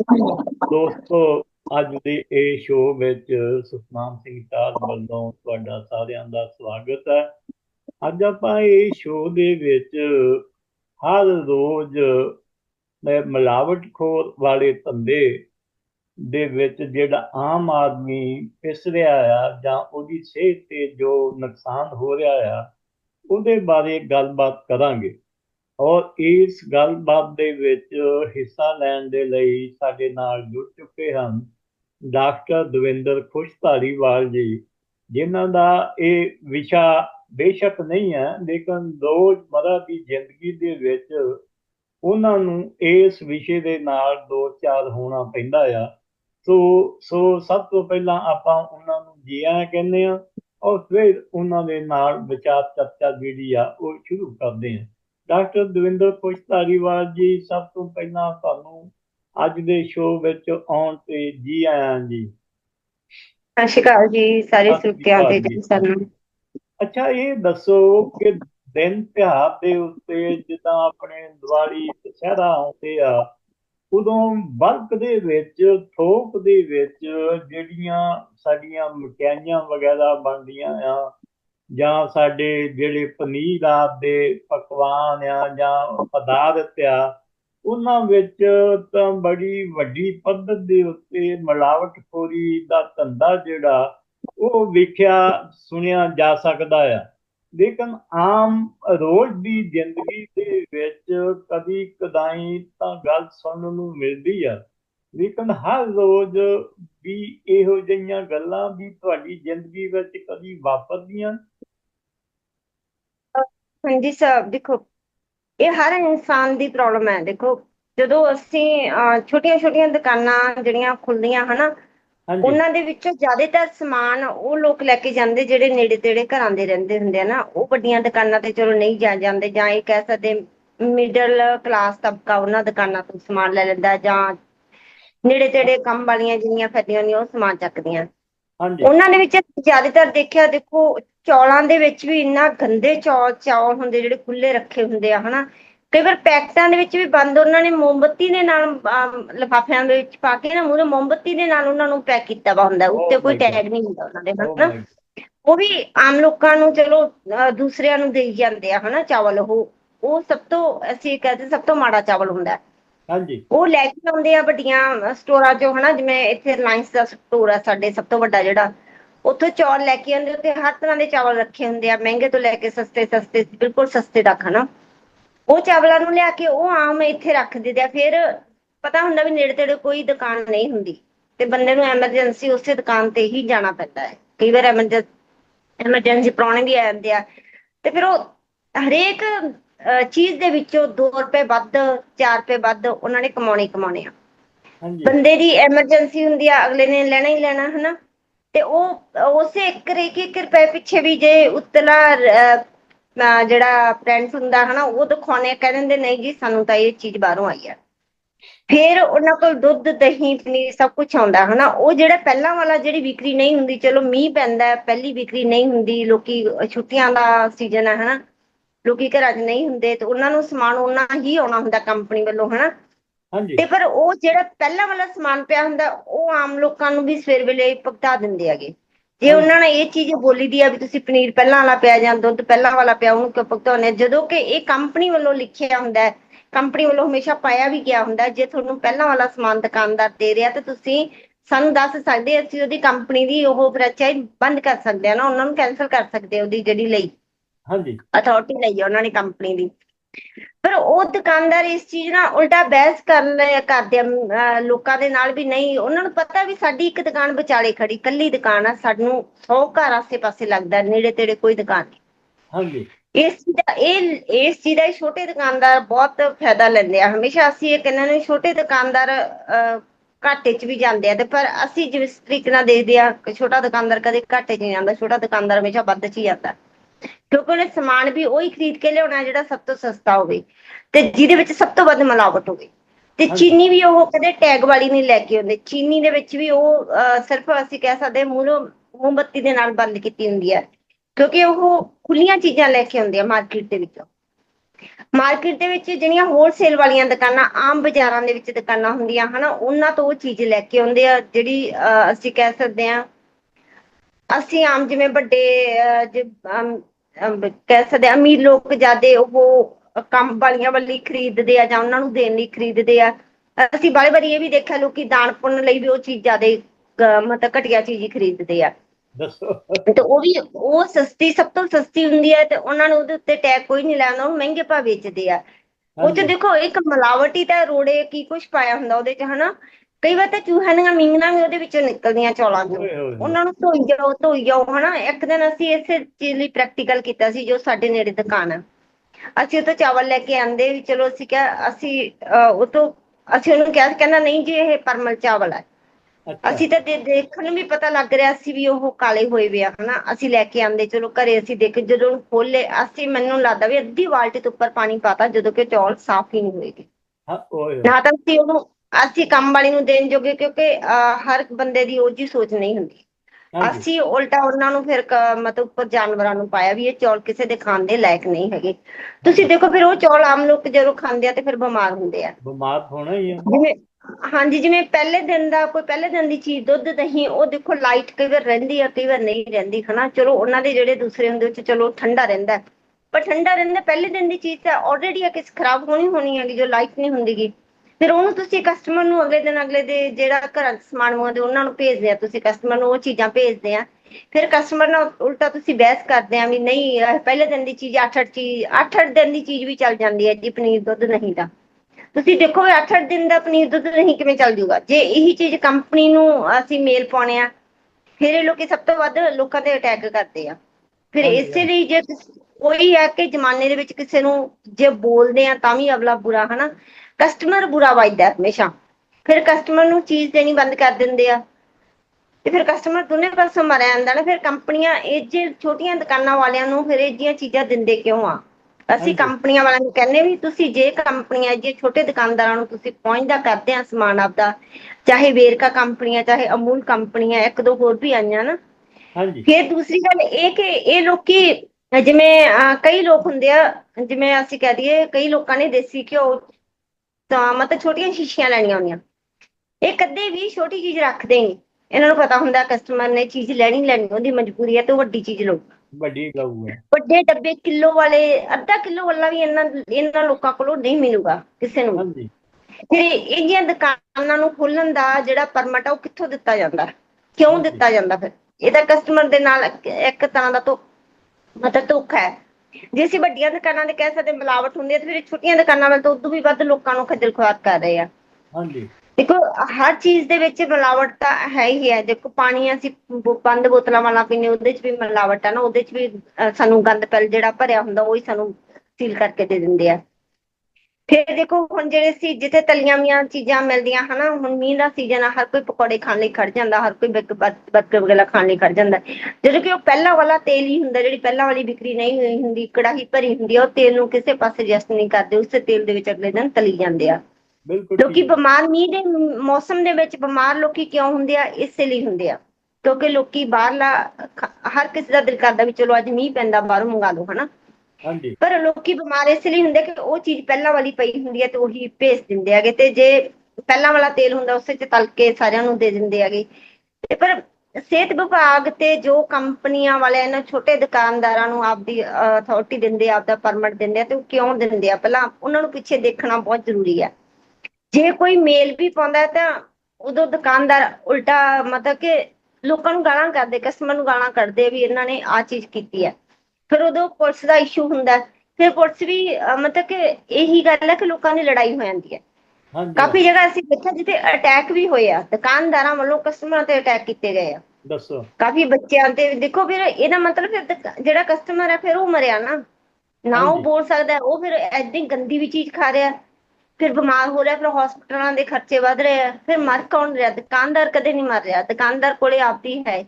ਦੋਸਤੋ, ਅੱਜ ਦੇ ਇਹ ਸ਼ੋਅ ਵਿੱਚ ਸੁਖਨਾਮ ਸਿੰਘ ਟਾਲ ਵੱਲੋਂ ਤੁਹਾਡਾ ਸਾਰਿਆਂ ਦਾ ਸਵਾਗਤ ਹੈ। ਅੱਜ ਆਪਾਂ ਇਹ ਸ਼ੋਅ ਦੇ ਵਿੱਚ ਹਰ ਰੋਜ਼ ਮਿਲਾਵਟ ਖੋਰ ਵਾਲੇ ਧੰਦੇ ਦੇ ਵਿੱਚ ਜਿਹੜਾ ਆਮ ਆਦਮੀ ਪਿਸ ਰਿਹਾ ਆ ਜਾਂ ਉਹਦੀ ਸਿਹਤ ਤੇ ਜੋ ਨੁਕਸਾਨ ਹੋ ਰਿਹਾ ਆ, ਉਹਦੇ ਬਾਰੇ ਗੱਲਬਾਤ ਕਰਾਂਗੇ। ਔਰ ਇਸ ਗੱਲਬਾਤ ਦੇ ਵਿੱਚ ਹਿੱਸਾ ਲੈਣ ਦੇ ਲਈ ਸਾਡੇ ਨਾਲ ਜੁੜ ਚੁੱਕੇ ਹਨ ਡਾਕਟਰ ਦਵਿੰਦਰ ਖੁਸ਼ਧਾਰੀਵਾਲ ਜੀ, ਜਿਨ੍ਹਾਂ ਦਾ ਇਹ ਵਿਸ਼ਾ ਬੇਸ਼ੱਕ ਨਹੀਂ ਹੈ, ਲੇਕਿਨ ਰੋਜ਼ਮਰਾ ਦੀ ਜ਼ਿੰਦਗੀ ਦੇ ਵਿੱਚ ਉਹਨਾਂ ਨੂੰ ਇਸ ਵਿਸ਼ੇ ਦੇ ਨਾਲ ਦੋ ਚਾਰ ਹੋਣਾ ਪੈਂਦਾ ਆ। ਸੋ ਸੋ ਸਭ ਤੋਂ ਪਹਿਲਾਂ ਆਪਾਂ ਉਹਨਾਂ ਨੂੰ ਜੀਆਂ ਕਹਿੰਦੇ ਆ ਔਰ ਫਿਰ ਉਹਨਾਂ ਦੇ ਨਾਲ ਵਿਚਾਰ ਚਰਚਾ ਜਿਹੜੀ ਆ ਉਹ ਸ਼ੁਰੂ ਕਰਦੇ ਆ ਡਾਕਟਰ ਦਵਿੰਦਰ ਖੁਸ਼ ਧਾਰੀਵਾਲ ਜੀ ਸਭ ਤੋਂ ਪਹਿਲਾਂ ਤੁਹਾਨੂੰ ਅੱਜ ਦੇ ਸ਼ੋਅ ਵਿੱਚ ਆਉਣ ਤੇ ਜੀ ਆਇਆਂ ਜੀ ਸਤਿ ਸ਼੍ਰੀ ਅਕਾਲ ਜੀ ਸਾਰੇ ਸਰੋਤਿਆਂ ਤੇ ਜੀ। ਸਾਨੂੰ ਅੱਛਾ ਇਹ ਦੱਸੋ ਕਿ ਦਿਨ ਤਿਉਹਾਰ ਦੇ ਉੱਤੇ ਜਿੱਦਾਂ ਆਪਣੇ ਦੀਵਾਲੀ ਦੁਸਹਿਰਾ ਆਉਂਦੇ ਆ ਉਦੋਂ ਬਲਕ ਦੇ ਵਿੱਚ ਥੋਕ ਦੇ ਵਿੱਚ ਜਿਹੜੀਆਂ ਸਾਡੀਆਂ ਮਠਿਆਈਆਂ ਵਗੈਰਾ ਬਣਦੀਆਂ ਆ ਜਾਂ ਸਾਡੇ ਜਿਹੜੇ ਪਨੀਰ ਆ ਦੇ ਪਕਵਾਨ ਆ ਜਾਂ ਪਦਾਰਥ ਆ, ਉਹਨਾਂ ਵਿੱਚ ਤਾਂ ਬੜੀ ਵੱਡੀ ਪੱਧਰ ਦੇ ਉੱਤੇ ਮਿਲਾਵਟਖੋਰੀ ਦਾ ਧੰਦਾ ਜਿਹੜਾ ਉਹ ਵੇਖਿਆ, ਸੁਣਿਆ ਜਾ ਸਕਦਾ ਆ। ਲੇਕਿਨ ਆਮ ਰੋਜ਼ ਦੀ ਜ਼ਿੰਦਗੀ ਦੇ ਵਿੱਚ ਕਦੀ ਕਦਾਈ ਤਾਂ ਗੱਲ ਸੁਣਨ ਨੂੰ ਮਿਲਦੀ ਆ। ਲੇਕਿਨ ਹਰ ਰੋਜ਼ ਵੀ ਇਹੋ ਜਿਹੀਆਂ ਗੱਲਾਂ ਵੀ ਤੁਹਾਡੀ ਜ਼ਿੰਦਗੀ ਵਿੱਚ ਕਦੀ ਵਾਪਰਦੀਆਂ ਹਾਂਜੀ ਸਾਹਿਬ ਦੇਖੋ ਇਹ ਹਰ ਇਨਸਾਨ ਦੀ ਪ੍ਰੋਬਲਮ ਹੈ। ਦੇਖੋ ਜਦੋਂ ਅਸੀਂ ਛੋਟੀਆਂ ਛੋਟੀਆਂ ਦੁਕਾਨਾਂ ਜਿਹੜੀਆਂ ਖੁੱਲਦੀਆਂ ਹਨਾ ਉਹਨਾਂ ਦੇ ਵਿੱਚੋਂ ਜ਼ਿਆਦਾਤਰ ਸਮਾਨ ਉਹ ਲੋਕ ਲੈ ਕੇ ਜਾਂਦੇ ਜਿਹੜੇ ਨੇੜੇ ਤੇੜੇ ਘਰਾਂ ਦੇ ਰਹਿੰਦੇ ਹੁੰਦੇ ਆ ਨਾ। ਉਹ ਵੱਡੀਆਂ ਦੁਕਾਨਾਂ ਤੇ ਚਲੋ ਨਹੀਂ ਜਾ ਜਾਂਦੇ ਜਾਂ ਇਹ ਕਹਿ ਸਕਦੇ ਮਿਡਲ ਕਲਾਸ ਤਬਕਾ ਉਹਨਾਂ ਦੁਕਾਨਾਂ ਤੋਂ ਸਮਾਨ ਲੈ ਲੈਂਦਾ ਜਾਂ ਨੇੜੇ ਤੇੜੇ ਕੰਮ ਵਾਲੀਆਂ ਜਿੰਨੀਆਂ ਫੈਦੀਆਂ ਨੇ ਉਹ ਸਮਾਨ ਚੱਕਦੀਆਂ। ਹਾਂਜੀ। ਉਹਨਾਂ ਦੇ ਵਿੱਚ ਜ਼ਿਆਦਾਤਰ ਦੇਖਿਆ ਦੇਖੋ ਚੌਲਾਂ ਦੇ ਵਿੱਚ ਵੀ ਇੰਨਾ ਗੰਦੇ ਚੌਲ ਚੌਲ ਹੁੰਦੇ ਜਿਹੜੇ ਖੁੱਲੇ ਰੱਖੇ ਹੁੰਦੇ ਆ ਹਨਾ। ਕਈ ਵਾਰ ਪੈਕਟਾਂ ਦੇ ਵਿੱਚ ਵੀ ਬੰਦ ਉਹਨਾਂ ਨੇ ਮੋਮਬੱਤੀ ਦੇ ਨਾਲ ਲਿਫਾਫਿਆਂ ਦੇ ਵਿੱਚ ਪਾ ਕੇ ਨਾ ਮੂਰੇ ਮੋਮਬੱਤੀ ਦੇ ਨਾਲ ਉਹਨਾਂ ਨੂੰ ਪੈਕ ਕੀਤਾ ਵਾ ਹੁੰਦਾ ਉੱਤੇ Oh ਕੋਈ my God. ਟੈਗ ਨਹੀਂ ਹੁੰਦਾ ਉਹਨਾਂ ਦੇ Oh ਹਨਾ। ਉਹ ਵੀ ਆਮ ਲੋਕਾਂ ਨੂੰ ਚਲੋ ਦੂਸਰਿਆਂ ਨੂੰ ਦੇਈ ਜਾਂਦੇ ਆ ਹਨਾ ਚਾਵਲ। ਉਹ ਉਹ ਸਭ ਤੋਂ ਅਸੀਂ ਕਹਿੰਦੇ ਸਭ ਤੋਂ ਮਾੜਾ ਚਾਵਲ ਹੁੰਦਾ। ਹਾਂਜੀ। ਉਹ ਲੈ ਕੇ ਆਉਂਦੇ ਆ ਵੱਡੀਆਂ ਸਟੋਰਾਂ ਚੋਂ ਹਨਾ ਜਿਵੇਂ ਇੱਥੇ ਰਿਲਾਇੰਸ ਦਾ ਸਟੋਰ ਆ ਸਾਡੇ ਸਭ ਤੋਂ ਵੱਡਾ ਜਿਹੜਾ। ਉੱਥੋਂ ਚੌਲ ਲੈ ਕੇ ਆਉਂਦੇ ਉੱਥੇ ਹਰ ਤਰ੍ਹਾਂ ਦੇ ਚਾਵਲ ਰੱਖੇ ਹੁੰਦੇ ਆ ਮਹਿੰਗੇ ਤੋਂ ਲੈ ਕੇ ਸਸਤੇ ਸਸਤੇ ਬਿਲਕੁਲ ਸਸਤੇ ਤੱਕ ਹਨਾ? ਉਹ ਚਾਵਲਾਂ ਨੂੰ ਲਿਆ ਕੇ ਉਹ ਆਮ ਇੱਥੇ ਰੱਖ ਦਿੰਦੇ ਆ ਫਿਰ ਪਤਾ ਹੁੰਦਾ ਵੀ ਨੇੜੇ ਤੇੜੇ ਕੋਈ ਦੁਕਾਨ ਨਹੀਂ ਹੁੰਦੀ। ਤੇ ਬੰਦੇ ਨੂੰ ਐਮਰਜੈਂਸੀ ਉਸੇ ਦੁਕਾਨ ਤੇ ਹੀ ਜਾਣਾ ਪੈਂਦਾ ਹੈ। ਕਈ ਵਾਰ ਐਮਰਜੈਂਸੀ ਐਮਰਜੈਂਸੀ ਪ੍ਰਾਹੁਣੇ ਵੀ ਆ ਜਾਂਦੇ ਆ। ਤੇ ਫਿਰ ਉਹ ਹਰੇਕ ਚੀਜ਼ ਦੇ ਵਿੱਚੋਂ 2 ਰੁਪਏ ਵੱਧ 4 ਰੁਪਏ ਵੱਧ ਉਹਨਾਂ ਨੇ ਕਮਾਉਣੇ ਕਮਾਉਣੇ ਆ। ਬੰਦੇ ਦੀ ਐਮਰਜੈਂਸੀ ਹੁੰਦੀ ਆ ਅਗਲੇ ਨੇ ਲੈਣਾ ਹੀ ਲੈਣਾ ਹਨਾ? ਤੇ ਉਹ, ਉਸੇ ਇੱਕ ਇੱਕ ਇੱਕ ਰੁਪਏ ਪਿੱਛੇ ਵੀ ਜੇ ਉਤਲਾ ਜਿਹੜਾ ਪ੍ਰਿੰਟ ਹੁੰਦਾ ਹਨਾ, ਉਹ ਦਿਖਾਉਣੇ ਕਹਿ ਦਿੰਦੇ, ਨਹੀਂ ਜੀ, ਸਾਨੂੰ ਤਾਂ ਇਹ ਚੀਜ਼ ਬਾਹਰੋਂ ਆਈ ਆ। ਫਿਰ ਉਹਨਾਂ ਕੋਲ ਦੁੱਧ, ਦਹੀਂ, ਪਨੀਰ ਸਭ ਕੁਝ ਆਉਂਦਾ ਹਨਾ। ਉਹ ਜਿਹੜਾ ਪਹਿਲਾਂ ਵਾਲਾ ਜਿਹੜੀ ਵਿਕਰੀ ਨਹੀਂ ਹੁੰਦੀ, ਚਲੋ ਮੀਂਹ ਪੈਂਦਾ, ਪਹਿਲੀ ਵਿਕਰੀ ਨਹੀਂ ਹੁੰਦੀ, ਲੋਕੀ ਛੁੱਟੀਆਂ ਦਾ ਸੀਜ਼ਨ ਹੈ ਹਨਾ। ਲੋਕੀ ਘਰਾਂ 'ਚ ਨਹੀਂ ਹੁੰਦੇ, ਤੇ ਉਹਨਾਂ ਨੂੰ ਸਮਾਨ ਉਹਨਾਂ ਹੀ ਆਉਣਾ ਹੁੰਦਾ ਕੰਪਨੀ ਵੱਲੋਂ ਹਨਾ। ਹਾਂਜੀ। ਤੇ ਪਰ ਉਹ ਜਿਹੜਾ ਪਹਿਲਾਂ ਵਾਲਾ ਸਮਾਨ ਪਿਆ ਹੁੰਦਾ ਉਹ ਆਮ ਲੋਕਾਂ ਨੂੰ ਵੀ ਸਵੇਰ ਵੇਲੇ ਭੁਗਤਾ ਦਿੰਦੇ ਹੈਗੇ। ਜੇ। ਉਹਨਾਂ ਨੇ ਇਹ ਚੀਜ਼ ਬੋਲੀ ਦੀ ਆ ਵੀ ਤੁਸੀਂ ਪਨੀਰ ਪਹਿਲਾਂ ਵਾਲਾ ਪਿਆ ਜਾਂ ਦੁੱਧ ਪਹਿਲਾਂ ਵਾਲਾ ਪਿਆ ਉਹਨੂੰ ਕਿਉਂ ਆ? ਜਦੋਂ ਕਿ ਇਹ ਕੰਪਨੀ ਵੱਲੋਂ ਲਿਖਿਆ ਹੁੰਦਾ ਕੰਪਨੀ ਵੱਲੋਂ ਹਮੇਸ਼ਾ ਪਾਇਆ ਵੀ ਗਿਆ ਹੁੰਦਾ ਜੇ ਤੁਹਾਨੂੰ ਪਹਿਲਾਂ ਵਾਲਾ ਸਮਾਨ ਦੁਕਾਨਦਾਰ ਦੇ ਰਿਹਾ ਤੇ ਤੁਸੀਂ ਸਾਨੂੰ ਦੱਸ ਸਕਦੇ ਅਸੀਂ ਉਹਦੀ ਕੰਪਨੀ ਦੀ ਉਹ ਫਰੈਂਚਾਈਜ਼ ਬੰਦ ਕਰ ਸਕਦੇ ਆ ਨਾ ਉਹਨਾਂ ਨੂੰ ਕੈਨਸਲ ਕਰ ਸਕਦੇ ਉਹਦੀ ਜਿਹੜੀ ਲਈ। ਹਾਂਜੀ। ਅਥਾਰਟੀ ਲਈ ਉਹਨਾਂ ਨੇ ਕੰਪਨੀ ਦੀ। ਪਰ ਉਹ ਦੁਕਾਨਦਾਰ ਇਸ ਚੀਜ਼ ਨਾਲ ਉਲਟਾ ਬਹਿਸ ਕਰ ਲੈ ਕਰਦੇ ਆ ਲੋਕਾਂ ਦੇ ਨਾਲ ਵੀ ਨਹੀਂ ਉਹਨਾਂ ਨੂੰ ਪਤਾ ਵੀ ਸਾਡੀ ਇੱਕ ਦੁਕਾਨ ਵਿਚਾਲੇ ਖੜੀ ਕੱਲੀ ਦੁਕਾਨ ਆ ਸਾਨੂੰ 100 ਘਰ ਆਸੇ-ਪਾਸੇ ਲੱਗਦਾ ਨੇੜੇ ਤੇੜੇ ਕੋਈ ਦੁਕਾਨ ਨਹੀਂ। ਹਾਂਜੀ। ਇਸ ਚੀਜ਼ ਦਾ ਇਹ ਇਸ ਚੀਜ਼ ਦਾ ਛੋਟੇ ਦੁਕਾਨਦਾਰ ਬਹੁਤ ਫਾਇਦਾ ਲੈਂਦੇ ਆ। ਹਮੇਸ਼ਾ ਅਸੀਂ ਇਹ ਕਹਿੰਦੇ ਨੇ ਛੋਟੇ ਦੁਕਾਨਦਾਰ ਘਾਟੇ 'ਚ ਵੀ ਜਾਂਦੇ ਆ ਤੇ ਪਰ ਅਸੀਂ ਜਿਸ ਤਰੀਕੇ ਨਾਲ ਦੇਖਦੇ ਆ ਛੋਟਾ ਦੁਕਾਨਦਾਰ ਕਦੇ ਘਾਟੇ 'ਚ ਨਹੀਂ ਜਾਂਦਾ ਛੋਟਾ ਦੁਕਾਨਦਾਰ ਹਮੇਸ਼ਾ ਵੱਧ 'ਚ ਹੀ ਜਾਂਦਾ। ਕਿਉਂਕਿ ਉਹਨੇ ਸਮਾਨ ਵੀ ਉਹੀ ਖਰੀਦ ਕੇ ਲਿਆਉਣਾ ਜਿਹੜਾ ਸਭ ਤੋਂ ਸਸਤਾ ਹੋਵੇ ਤੇ ਜਿਹਦੇ ਵਿੱਚ ਸਭ ਤੋਂ ਵੱਧ ਮਿਲਾਵਟ ਹੋਵੇ। ਤੇ। ਚੀਨੀ ਵੀ ਉਹ ਕਦੇ ਟੈਗ ਵਾਲੀ ਨਹੀਂ ਲੈ ਕੇ ਆਉਂਦੇ। ਚੀਨੀ ਦੇ ਵਿੱਚ ਵੀ ਉਹ ਸਿਰਫ ਅਸੀਂ ਕਹਿ ਸਕਦੇ ਹਾਂ ਮੂੰਹੋਂ ਮੋਮਬੱਤੀ ਦੇ ਨਾਲ ਬੰਦ ਕੀਤੀ ਹੁੰਦੀ ਹੈ ਕਿਉਂਕਿ ਉਹ ਖੁੱਲੀਆਂ ਚੀਜ਼ਾਂ ਲੈ ਕੇ ਆਉਂਦੇ ਆ ਮਾਰਕੀਟ ਦੇ ਵਿੱਚੋਂ। ਮਾਰਕੀਟ ਦੇ ਵਿੱਚ ਜਿਹੜੀਆਂ ਹੋਲਸੇਲ ਵਾਲੀਆਂ ਦੁਕਾਨਾਂ ਆਮ ਬਾਜ਼ਾਰਾਂ ਦੇ ਵਿੱਚ ਦੁਕਾਨਾਂ ਹੁੰਦੀਆਂ ਹਨਾ ਉਹਨਾਂ ਤੋਂ ਉਹ ਚੀਜ਼ ਲੈ ਕੇ ਆਉਂਦੇ ਆ ਜਿਹੜੀ ਅਸੀਂ ਕਹਿ ਸਕਦੇ ਆ ਅਸੀਂ ਆਮ ਜਿਵੇਂ ਵੱਡੇ ਕਹਿ ਸਕਦੇ ਅਮੀਰ ਲੋਕ ਜਿਆਦੇ ਉਹ ਕੰਮ ਵਾਲੀਆਂ ਵੱਲੀ ਖਰੀਦਦੇ ਆ ਜਾਂ ਉਹਨਾਂ ਨੂੰ ਦੇਣ ਲਈ ਖਰੀਦਦੇ ਆ। ਅਸੀਂ ਬਾਰੇ ਵਾਰੀ ਇਹ ਵੀ ਦੇਖਿਆ ਲੋਕੀ ਦਾਨ ਪੁੰਨ ਲਈ ਵੀ ਉਹ ਚੀਜ਼ ਜਿਆਦੇ ਮਤਲਬ ਘਟੀਆ ਚੀਜ਼ ਹੀ ਖਰੀਦਦੇ ਆ। ਦੱਸੋ। ਤੇ ਉਹ ਵੀ ਉਹ ਸਸਤੀ ਸਭ ਤੋਂ ਸਸਤੀ ਹੁੰਦੀ ਹੈ ਤੇ ਉਹਨਾਂ ਨੂੰ ਉਹਦੇ ਉੱਤੇ ਟੈਗ ਕੋਈ ਨਹੀਂ ਲਾਉਂਦਾ ਉਹ ਮਹਿੰਗੇ ਭਾਅ ਵੇਚਦੇ ਆ। ਉਹ ਚ ਦੇਖੋ ਇੱਕ ਮਿਲਾਵਟੀ ਤਾਂ ਰੋੜੇ ਕੀ ਕੁਝ ਪਾਇਆ ਹੁੰਦਾ ਉਹਦੇ ਚ ਹਨਾ? ਕਈ ਵਾਰ ਤਾਂ ਚੂਹਿਆਂ ਦੀਆਂ ਮੀਂਗਣਾ ਵੀ ਉਹਦੇ ਵਿੱਚੋਂ ਨਿਕਲਦੀਆਂ ਚੌਲਾਂ ਚੋਂ। ਉਹਨਾਂ ਨੂੰ ਧੋਈ ਜਾਓ ਧੋਈ ਜਾਓ ਹਨਾ? ਇੱਕ ਦਿਨ ਅਸੀਂ ਇਸੇ ਚੀਜ਼ ਲਈ ਪ੍ਰੈਕਟੀਕਲ ਕੀਤਾ ਸੀ ਜੋ ਸਾਡੇ ਨੇੜੇ ਦੁਕਾਨ ਆ। ਅਸੀਂ ਉਹ ਤੋਂ ਚਾਵਲ ਲੈ ਕੇ ਆਂਦੇ ਵੀ ਚਲੋ ਅਸੀਂ ਕਿਹਾ ਅਸੀਂ ਉਹ ਤੋਂ ਅਸੀਂ ਉਹਨੂੰ ਕਿਹਾ ਕਹਿੰਦਾ ਨਹੀਂ ਜੀ ਇਹ ਪਰਮਲ ਚਾਵਲ ਅੱਛਾ। ਅਸੀਂ ਤਾਂ ਦੇਖਣ ਨੂੰ ਵੀ ਪਤਾ ਲੱਗ ਰਿਹਾ ਸੀ ਵੀ ਉਹ ਕਾਲੇ ਹੋਏ ਵੇ ਆ ਹਨਾ? ਅਸੀਂ ਲੈ ਕੇ ਆਂਦੇ ਚਲੋ ਘਰੇ ਅਸੀਂ ਦੇਖ ਜਦੋਂ ਖੋਲੇ ਅਸੀਂ ਮੈਨੂੰ ਲੱਗਦਾ ਵੀ ਅੱਧੀ ਬਾਲਟੀ ਤੋਂ ਉੱਪਰ ਪਾਣੀ ਪਾਤਾ ਜਦੋਂ ਕਿ ਚੌਲ ਸਾਫ਼ ਹੀ ਨਹੀਂ ਹੋਏਗੇ ਹਾਂ ਓਏ ਨਾ ਤਾਂ ਅਸੀਂ ਉਹਨੂੰ ਅਸੀਂ ਕੰਮ ਵਾਲੀ ਨੂੰ ਦੇਣ ਜੋਗੇ ਕਿਉਂਕਿ ਹਰ ਬੰਦੇ ਦੀ ਉਹ ਜੀ ਸੋਚ ਨਹੀਂ ਹੁੰਦੀ। ਅਸੀਂ ਉਲਟਾ ਉਹਨਾਂ ਨੂੰ ਫਿਰ ਮਤਲਬ ਉੱਪਰ ਜਾਨਵਰਾਂ ਨੂੰ ਪਾਇਆ ਵੀ ਇਹ ਚੌਲ ਕਿਸੇ ਦੇ ਖਾਣ ਦੇ ਲਾਇਕ ਨਹੀਂ ਹੈਗੇ। ਤੁਸੀਂ ਦੇਖੋ ਫਿਰ ਉਹ ਚੌਲ ਆਮ ਲੋਕ ਜਦੋਂ ਖਾਂਦੇ ਆ ਤੇ ਫਿਰ ਬਿਮਾਰ ਹੁੰਦੇ ਆ। ਬਿਮਾਰ ਹੋਣਾ ਹੀ ਆ। ਜਿਵੇਂ ਹਾਂਜੀ ਜਿਵੇਂ ਪਹਿਲੇ ਦਿਨ ਦਾ ਕੋਈ ਪਹਿਲੇ ਦਿਨ ਦੀ ਚੀਜ਼ ਦੁੱਧ ਦਹੀਂ ਉਹ ਦੇਖੋ ਲਾਈਟ ਕਈ ਵਾਰ ਰਹਿੰਦੀ ਆ ਕਈ ਵਾਰ ਨਹੀਂ ਰਹਿੰਦੀ ਹਨਾ? ਚਲੋ ਉਹਨਾਂ ਦੇ ਜਿਹੜੇ ਦੂਸਰੇ ਹੁੰਦੇ ਉਹ 'ਚ ਚਲੋ ਠੰਡਾ ਰਹਿੰਦਾ। ਹੈ। ਪਰ ਠੰਡਾ ਰਹਿੰਦਾ ਪਹਿਲੇ ਦਿਨ ਦੀ ਚੀਜ਼ ਤਾਂ ਆਲਰੇਡੀ ਆ ਕਿਸ ਖਰਾਬ ਹੋਣੀ ਹੋਣੀ ਹੈਗੀ ਜੋ ਲਾਈਟ ਨਹੀਂ ਹੁੰਦੀਗੀ। ਫਿਰ ਉਹਨੂੰ ਤੁਸੀਂ ਕਸਟਮਰ ਨੂੰ ਅਗਲੇ ਦਿਨ ਅਗਲੇ ਦੇ ਜਿਹੜਾ ਘਰਾਂ 'ਚ ਸਮਾਨ ਮੰਗਵਾਉਂਦੇ ਉਹਨਾਂ ਨੂੰ ਭੇਜਦੇ ਆ ਤੁਸੀਂ ਕਸਟਮਰ ਨੂੰ ਉਹ ਚੀਜ਼ਾਂ ਭੇਜਦੇ ਆ। ਫਿਰ ਕਸਟਮਰ ਨਾਲ ਉਲਟਾ ਤੁਸੀਂ ਬਹਿਸ ਕਰਦੇ ਆ ਵੀ ਨਹੀਂ ਇਹ ਪਹਿਲੇ ਦਿਨ ਦੀ ਚੀਜ਼ 8-8 ਚੀਜ਼ 8-8 ਦਿਨ ਦੀ ਚੀਜ਼ ਵੀ ਚੱਲ ਜਾਂਦੀ ਹੈ ਜੀ ਪਨੀਰ ਦੁੱਧ ਨਹੀਂ ਦਾ। ਤੁਸੀਂ ਦੇਖੋ 8-8 ਦਿਨ ਦਾ ਪਨੀਰ ਦੁੱਧ ਨਹੀਂ ਕਿਵੇਂ ਚੱਲ ਜੂਗਾ। ਜੇ ਇਹੀ ਚੀਜ਼ ਕੰਪਨੀ ਨੂੰ ਅਸੀਂ ਮੇਲ ਪਾਉਣੇ ਆ ਫਿਰ ਇਹ ਲੋਕੀ ਸਭ ਤੋਂ ਵੱਧ ਲੋਕਾਂ ਤੇ ਅਟੈਕ ਕਰਦੇ ਆ। ਫਿਰ ਇਸੇ ਲਈ ਜੇ ਕੋਈ ਹੈ ਕਿ ਜ਼ਮਾਨੇ ਦੇ ਵਿੱਚ ਕਿਸੇ ਨੂੰ ਜੇ ਬੋਲਦੇ ਆ ਤਾਂ ਵੀ ਅਗਲਾ ਬੁਰਾ ਹਨਾ? ਕਸਟਮਰ ਬੁਰਾ ਵੱਜਦਾ ਹਮੇਸ਼ਾ। ਫਿਰ ਕਸਟਮਰ ਨੂੰ ਚੀਜ਼ ਦੇਣੀ ਬੰਦ ਕਰ ਦਿੰਦੇ ਆ। ਤੇ ਫਿਰ ਕਸਟਮਰ ਦੋਨੇ ਪਾਸੋਂ ਮਰਿਆ ਜਾਂਦਾ ਨਾ ਫਿਰ ਕੰਪਨੀਆਂ ਇਹ ਜੇ ਛੋਟੀਆਂ ਦੁਕਾਨਾਂ ਵਾਲਿਆਂ ਨੂੰ ਫਿਰ ਇਹ ਜਿਹੀਆਂ ਚੀਜ਼ਾਂ ਦਿੰਦੇ ਕਿਉਂ ਆ? ਅਸੀਂ। ਕੰਪਨੀਆਂ ਵਾਲਿਆਂ ਨੂੰ ਕਹਿੰਦੇ ਵੀ ਤੁਸੀਂ ਜੇ ਕੰਪਨੀਆਂ ਜੇ ਛੋਟੇ ਦੁਕਾਨਦਾਰਾਂ ਨੂੰ ਤੁਸੀਂ ਪਹੁੰਚਦਾ ਕਰਦੇ ਆ ਸਮਾਨ ਆਪਦਾ ਚਾਹੇ ਵੇਰਕਾ ਕੰਪਨੀਆਂ ਚਾਹੇ ਅਮੂਲ ਕੰਪਨੀਆਂ ਇੱਕ ਦੋ ਹੋਰ ਵੀ ਆਈਆਂ ਨਾ। ਹਾਂਜੀ। ਫਿਰ ਦੂਸਰੀ ਗੱਲ ਇਹ ਕਿ ਇਹ ਲੋਕੀ ਜਿਵੇਂ ਕਈ ਲੋਕ ਹੁੰਦੇ ਆ ਜਿਵੇਂ ਅਸੀਂ ਕਹਿ ਦਈਏ ਕਈ ਲੋਕਾਂ ਨੇ ਦੇਸੀ ਘਿਓ ਤਾਂ ਮਤਲਬ ਛੋਟੀਆਂ ਸ਼ੀਸ਼ੀਆਂ ਲੈਣੀਆਂ ਹੁੰਦੀਆਂ। ਇਹ ਕਦੇ ਵੀ ਛੋਟੀ ਚੀਜ਼ ਰੱਖਦੇ ਨਹੀਂ ਇਹਨਾਂ ਨੂੰ ਪਤਾ ਹੁੰਦਾ ਕਸਟਮਰ ਨੇ ਚੀਜ਼ ਲੈਣੀ ਲੈਣੀ ਉਹਦੀ ਮਜਬੂਰੀ ਹੈ ਤੇ ਉਹ ਵੱਡੀ ਚੀਜ਼ ਲਓ ਵੱਡੀ ਗਊ ਹੈ ਵੱਡੇ ਡੱਬੇ ਕਿਲੋ ਵਾਲੇ ਅੱਧਾ ਕਿਲੋ ਵਾਲਾ ਵੀ ਇਹਨਾਂ ਇਹਨਾਂ ਲੋਕਾਂ ਕੋਲੋਂ ਨਹੀਂ ਮਿਲੂਗਾ ਕਿਸੇ ਨੂੰ। ਹਾਂਜੀ। ਫਿਰ ਇਹ ਜਿਹੀਆਂ ਦੁਕਾਨਾਂ ਨੂੰ ਖੋਲਣ ਦਾ ਜਿਹੜਾ ਪਰਮਿਟ ਆ ਉਹ ਕਿੱਥੋਂ ਦਿੱਤਾ ਜਾਂਦਾ? ਕਿਉਂ। ਦਿੱਤਾ ਜਾਂਦਾ ਫਿਰ? ਇਹ ਤਾਂ ਕਸਟਮਰ ਦੇ ਨਾਲ ਇੱਕ- ਤਰ੍ਹਾਂ ਦਾ ਧੋ ਮਤਲਬ ਧੋਖਾ ਹੈ। ਜੇ ਅਸੀਂ ਵੱਡੀਆਂ ਦੁਕਾਨਾਂ ਦੇ ਕਹਿ ਸਕਦੇ ਮਿਲਾਵਟ ਹੁੰਦੀ ਹੈ ਤੇ ਫਿਰ ਛੋਟੀਆਂ ਦੁਕਾਨਾਂ ਵਾਲੇ ਤਾਂ ਉਦੋਂ ਵੀ ਵੱਧ ਲੋਕਾਂ ਨੂੰ ਖੱਜਲ ਖੁਆਰ ਕਰ ਰਹੇ ਆ। ਹਾਂਜੀ। ਦੇਖੋ ਹਰ ਚੀਜ਼ ਦੇ ਵਿੱਚ ਮਿਲਾਵਟ ਤਾਂ ਹੈ ਹੀ ਹੈ। ਦੇਖੋ ਪਾਣੀ ਅਸੀਂ ਬੰਦ ਬੋਤਲਾਂ ਵਾਲਾ ਪੀਨੇ ਉਹਦੇ 'ਚ ਵੀ ਮਿਲਾਵਟ ਹੈ ਨਾ ਉਹਦੇ 'ਚ ਵੀ ਸਾਨੂੰ ਗੰਦ ਪੈਲ ਜਿਹੜਾ ਭਰਿਆ ਹੁੰਦਾ ਉਹ ਹੀ ਸਾਨੂੰ ਸੀਲ ਕਰਕੇ ਦੇ ਦਿੰਦੇ ਆ। ਫਿਰ ਦੇਖੋ ਹੁਣ ਜਿਹੜੇ ਸੀ ਜਿੱਥੇ ਤਲੀਆਂ ਵੀਆਂ ਚੀਜ਼ਾਂ ਮਿਲਦੀਆਂ ਹਨਾ ਹੁਣ ਮੀਂਹ ਦਾ ਸੀਜ਼ਨ ਆ ਹਰ ਕੋਈ ਪਕੌੜੇ ਖਾਣ ਲਈ ਖੜ ਜਾਂਦਾ ਹਰ ਕੋਈ ਬਰਗਰ ਵਗੈਰਾ ਖਾਣ ਲਈ ਖੜ ਜਾਂਦਾ। ਜਦੋਂ ਕਿ ਉਹ ਪਹਿਲਾਂ ਵਾਲਾ ਤੇਲ ਹੀ ਹੁੰਦਾ ਜਿਹੜੀ ਪਹਿਲਾਂ ਵਾਲੀ ਵਿਕਰੀ ਨਹੀਂ ਹੋਈ ਹੁੰਦੀ ਕੜਾਹੀ ਭਰੀ ਹੁੰਦੀ ਆ ਉਹ ਤੇਲ ਨੂੰ ਕਿਸੇ ਪਾਸੇ ਐਡਜਸਟ ਨਹੀਂ ਕਰਦੇ ਉਸੇ ਤੇਲ ਦੇ ਵਿੱਚ ਅਗਲੇ ਦਿਨ ਤਲੀ ਜਾਂਦੇ ਆ। ਬਿਲਕੁਲ ਹੈ। ਬਿਮਾਰ ਮੀਂਹ ਦੇ ਮੌਸਮ ਦੇ ਵਿੱਚ ਬਿਮਾਰ ਲੋਕੀ ਕਿਉਂ ਹੁੰਦੇ ਆ? ਇਸੇ ਲਈ ਹੁੰਦੇ ਆ। ਕਿਉਂਕਿ ਲੋਕੀ ਬਾਹਰਲਾ ਹਰ ਕਿਸੇ ਦਾ ਦਿਲ ਕਰਦਾ ਵੀ ਚਲੋ ਅੱਜ ਮੀਂਹ ਪੈਂਦਾ ਬਾਹਰੋਂ ਮੰਗਾ ਲਓ ਹਨਾ। ਹਾਂਜੀ। ਪਰ ਲੋਕੀ ਬਿਮਾਰ ਇਸ ਲਈ ਹੁੰਦੇ ਕਿ ਉਹ ਚੀਜ਼ ਪਹਿਲਾਂ ਵਾਲੀ ਪਈ ਹੁੰਦੀ ਹੈ ਤੇ ਉਹੀ ਭੇਜ ਦਿੰਦੇ ਹੈਗੇ ਤੇ ਜੇ ਪਹਿਲਾਂ ਵਾਲਾ ਤੇਲ ਹੁੰਦਾ ਉਸੇ ਚ ਤਲ ਕੇ ਸਾਰਿਆਂ ਨੂੰ ਦੇ ਦਿੰਦੇ ਹੈਗੇ। ਤੇ ਪਰ ਸਿਹਤ ਵਿਭਾਗ ਤੇ ਜੋ ਕੰਪਨੀਆਂ ਵਾਲੇ ਇਹਨਾਂ ਛੋਟੇ ਦੁਕਾਨਦਾਰਾਂ ਨੂੰ ਆਪਦੀ ਅਥਾਰਟੀ ਦਿੰਦੇ ਆ, ਆਪਦਾ ਪਰਮਿਟ ਦਿੰਦੇ ਆ ਤੇ ਉਹ ਕਿਉਂ ਦਿੰਦੇ ਆ? ਪਹਿਲਾਂ ਉਹਨਾਂ ਨੂੰ ਪਿੱਛੇ ਦੇਖਣਾ ਬਹੁਤ ਜ਼ਰੂਰੀ ਹੈ। ਜੇ ਕੋਈ ਮੇਲ ਵੀ ਪਾਉਂਦਾ ਤਾਂ ਉਦੋਂ ਦੁਕਾਨਦਾਰ ਉਲਟਾ ਮਤਲਬ ਕਿ ਲੋਕਾਂ ਨੂੰ ਗਾਲਾਂ ਕਰਦੇ ਕਸਟਮਰ ਨੂੰ ਗਾਲਾਂ ਕੱਢਦੇ ਵੀ ਇਹਨਾਂ ਨੇ ਆ ਚੀਜ਼ ਕੀਤੀ ਹੈ। ਫਿਰ ਉਦੋਂ ਪੁਲਿਸ ਦਾ ਇਸ਼ੂ ਹੁੰਦਾ। ਫਿਰ ਪੁਲਿਸ ਵੀ ਮਤਲਬ ਕਿ ਇਹੀ ਗੱਲ ਹੈ ਕਿ ਲੋਕਾਂ ਦੀ ਲੜਾਈ ਹੋ ਜਾਂਦੀ ਹੈ। ਹਾਂਜੀ ਕਾਫੀ ਜਗ੍ਹਾ ਅਸੀਂ ਦੇਖਿਆ ਜਿੱਥੇ ਅਟੈਕ ਵੀ ਹੋਏ ਆ। ਦੁਕਾਨਦਾਰਾਂ ਵੱਲੋਂ ਕਸਟਮਰਾਂ ਤੇ ਅਟੈਕ ਕੀਤੇ ਗਏ ਆ। ਦੱਸੋ। ਕਾਫੀ ਬੱਚਿਆਂ ਤੇ ਦੇਖੋ ਫਿਰ ਇਹਦਾ ਮਤਲਬ ਫਿਰ ਜਿਹੜਾ ਕਸਟਮਰ ਹੈ ਫਿਰ ਉਹ ਮਰਿਆ ਨਾ। ਨਾ ਉਹ। ਬੋਲ ਸਕਦਾ ਉਹ ਫਿਰ ਐਡੀ ਗੰਦੀ ਵੀ ਚੀਜ਼ ਖਾ ਰਿਹਾ। ਫਿਰ ਬਿਮਾਰ ਹੋ ਰਿਹਾ ਫਿਰ ਹਸਪਤਾਲਾਂ ਦੇ ਖਰਚੇ ਵਧ ਰਹੇ ਆ। ਫਿਰ ਮਰ ਕੌਣ ਰਿਹਾ? ਦੁਕਾਨਦਾਰ ਕਦੇ ਨਹੀਂ ਮਰ ਰਿਹਾ। ਦੁਕਾਨਦਾਰ ਕੋਲੇ ਆਪਦੀ ਹੈ।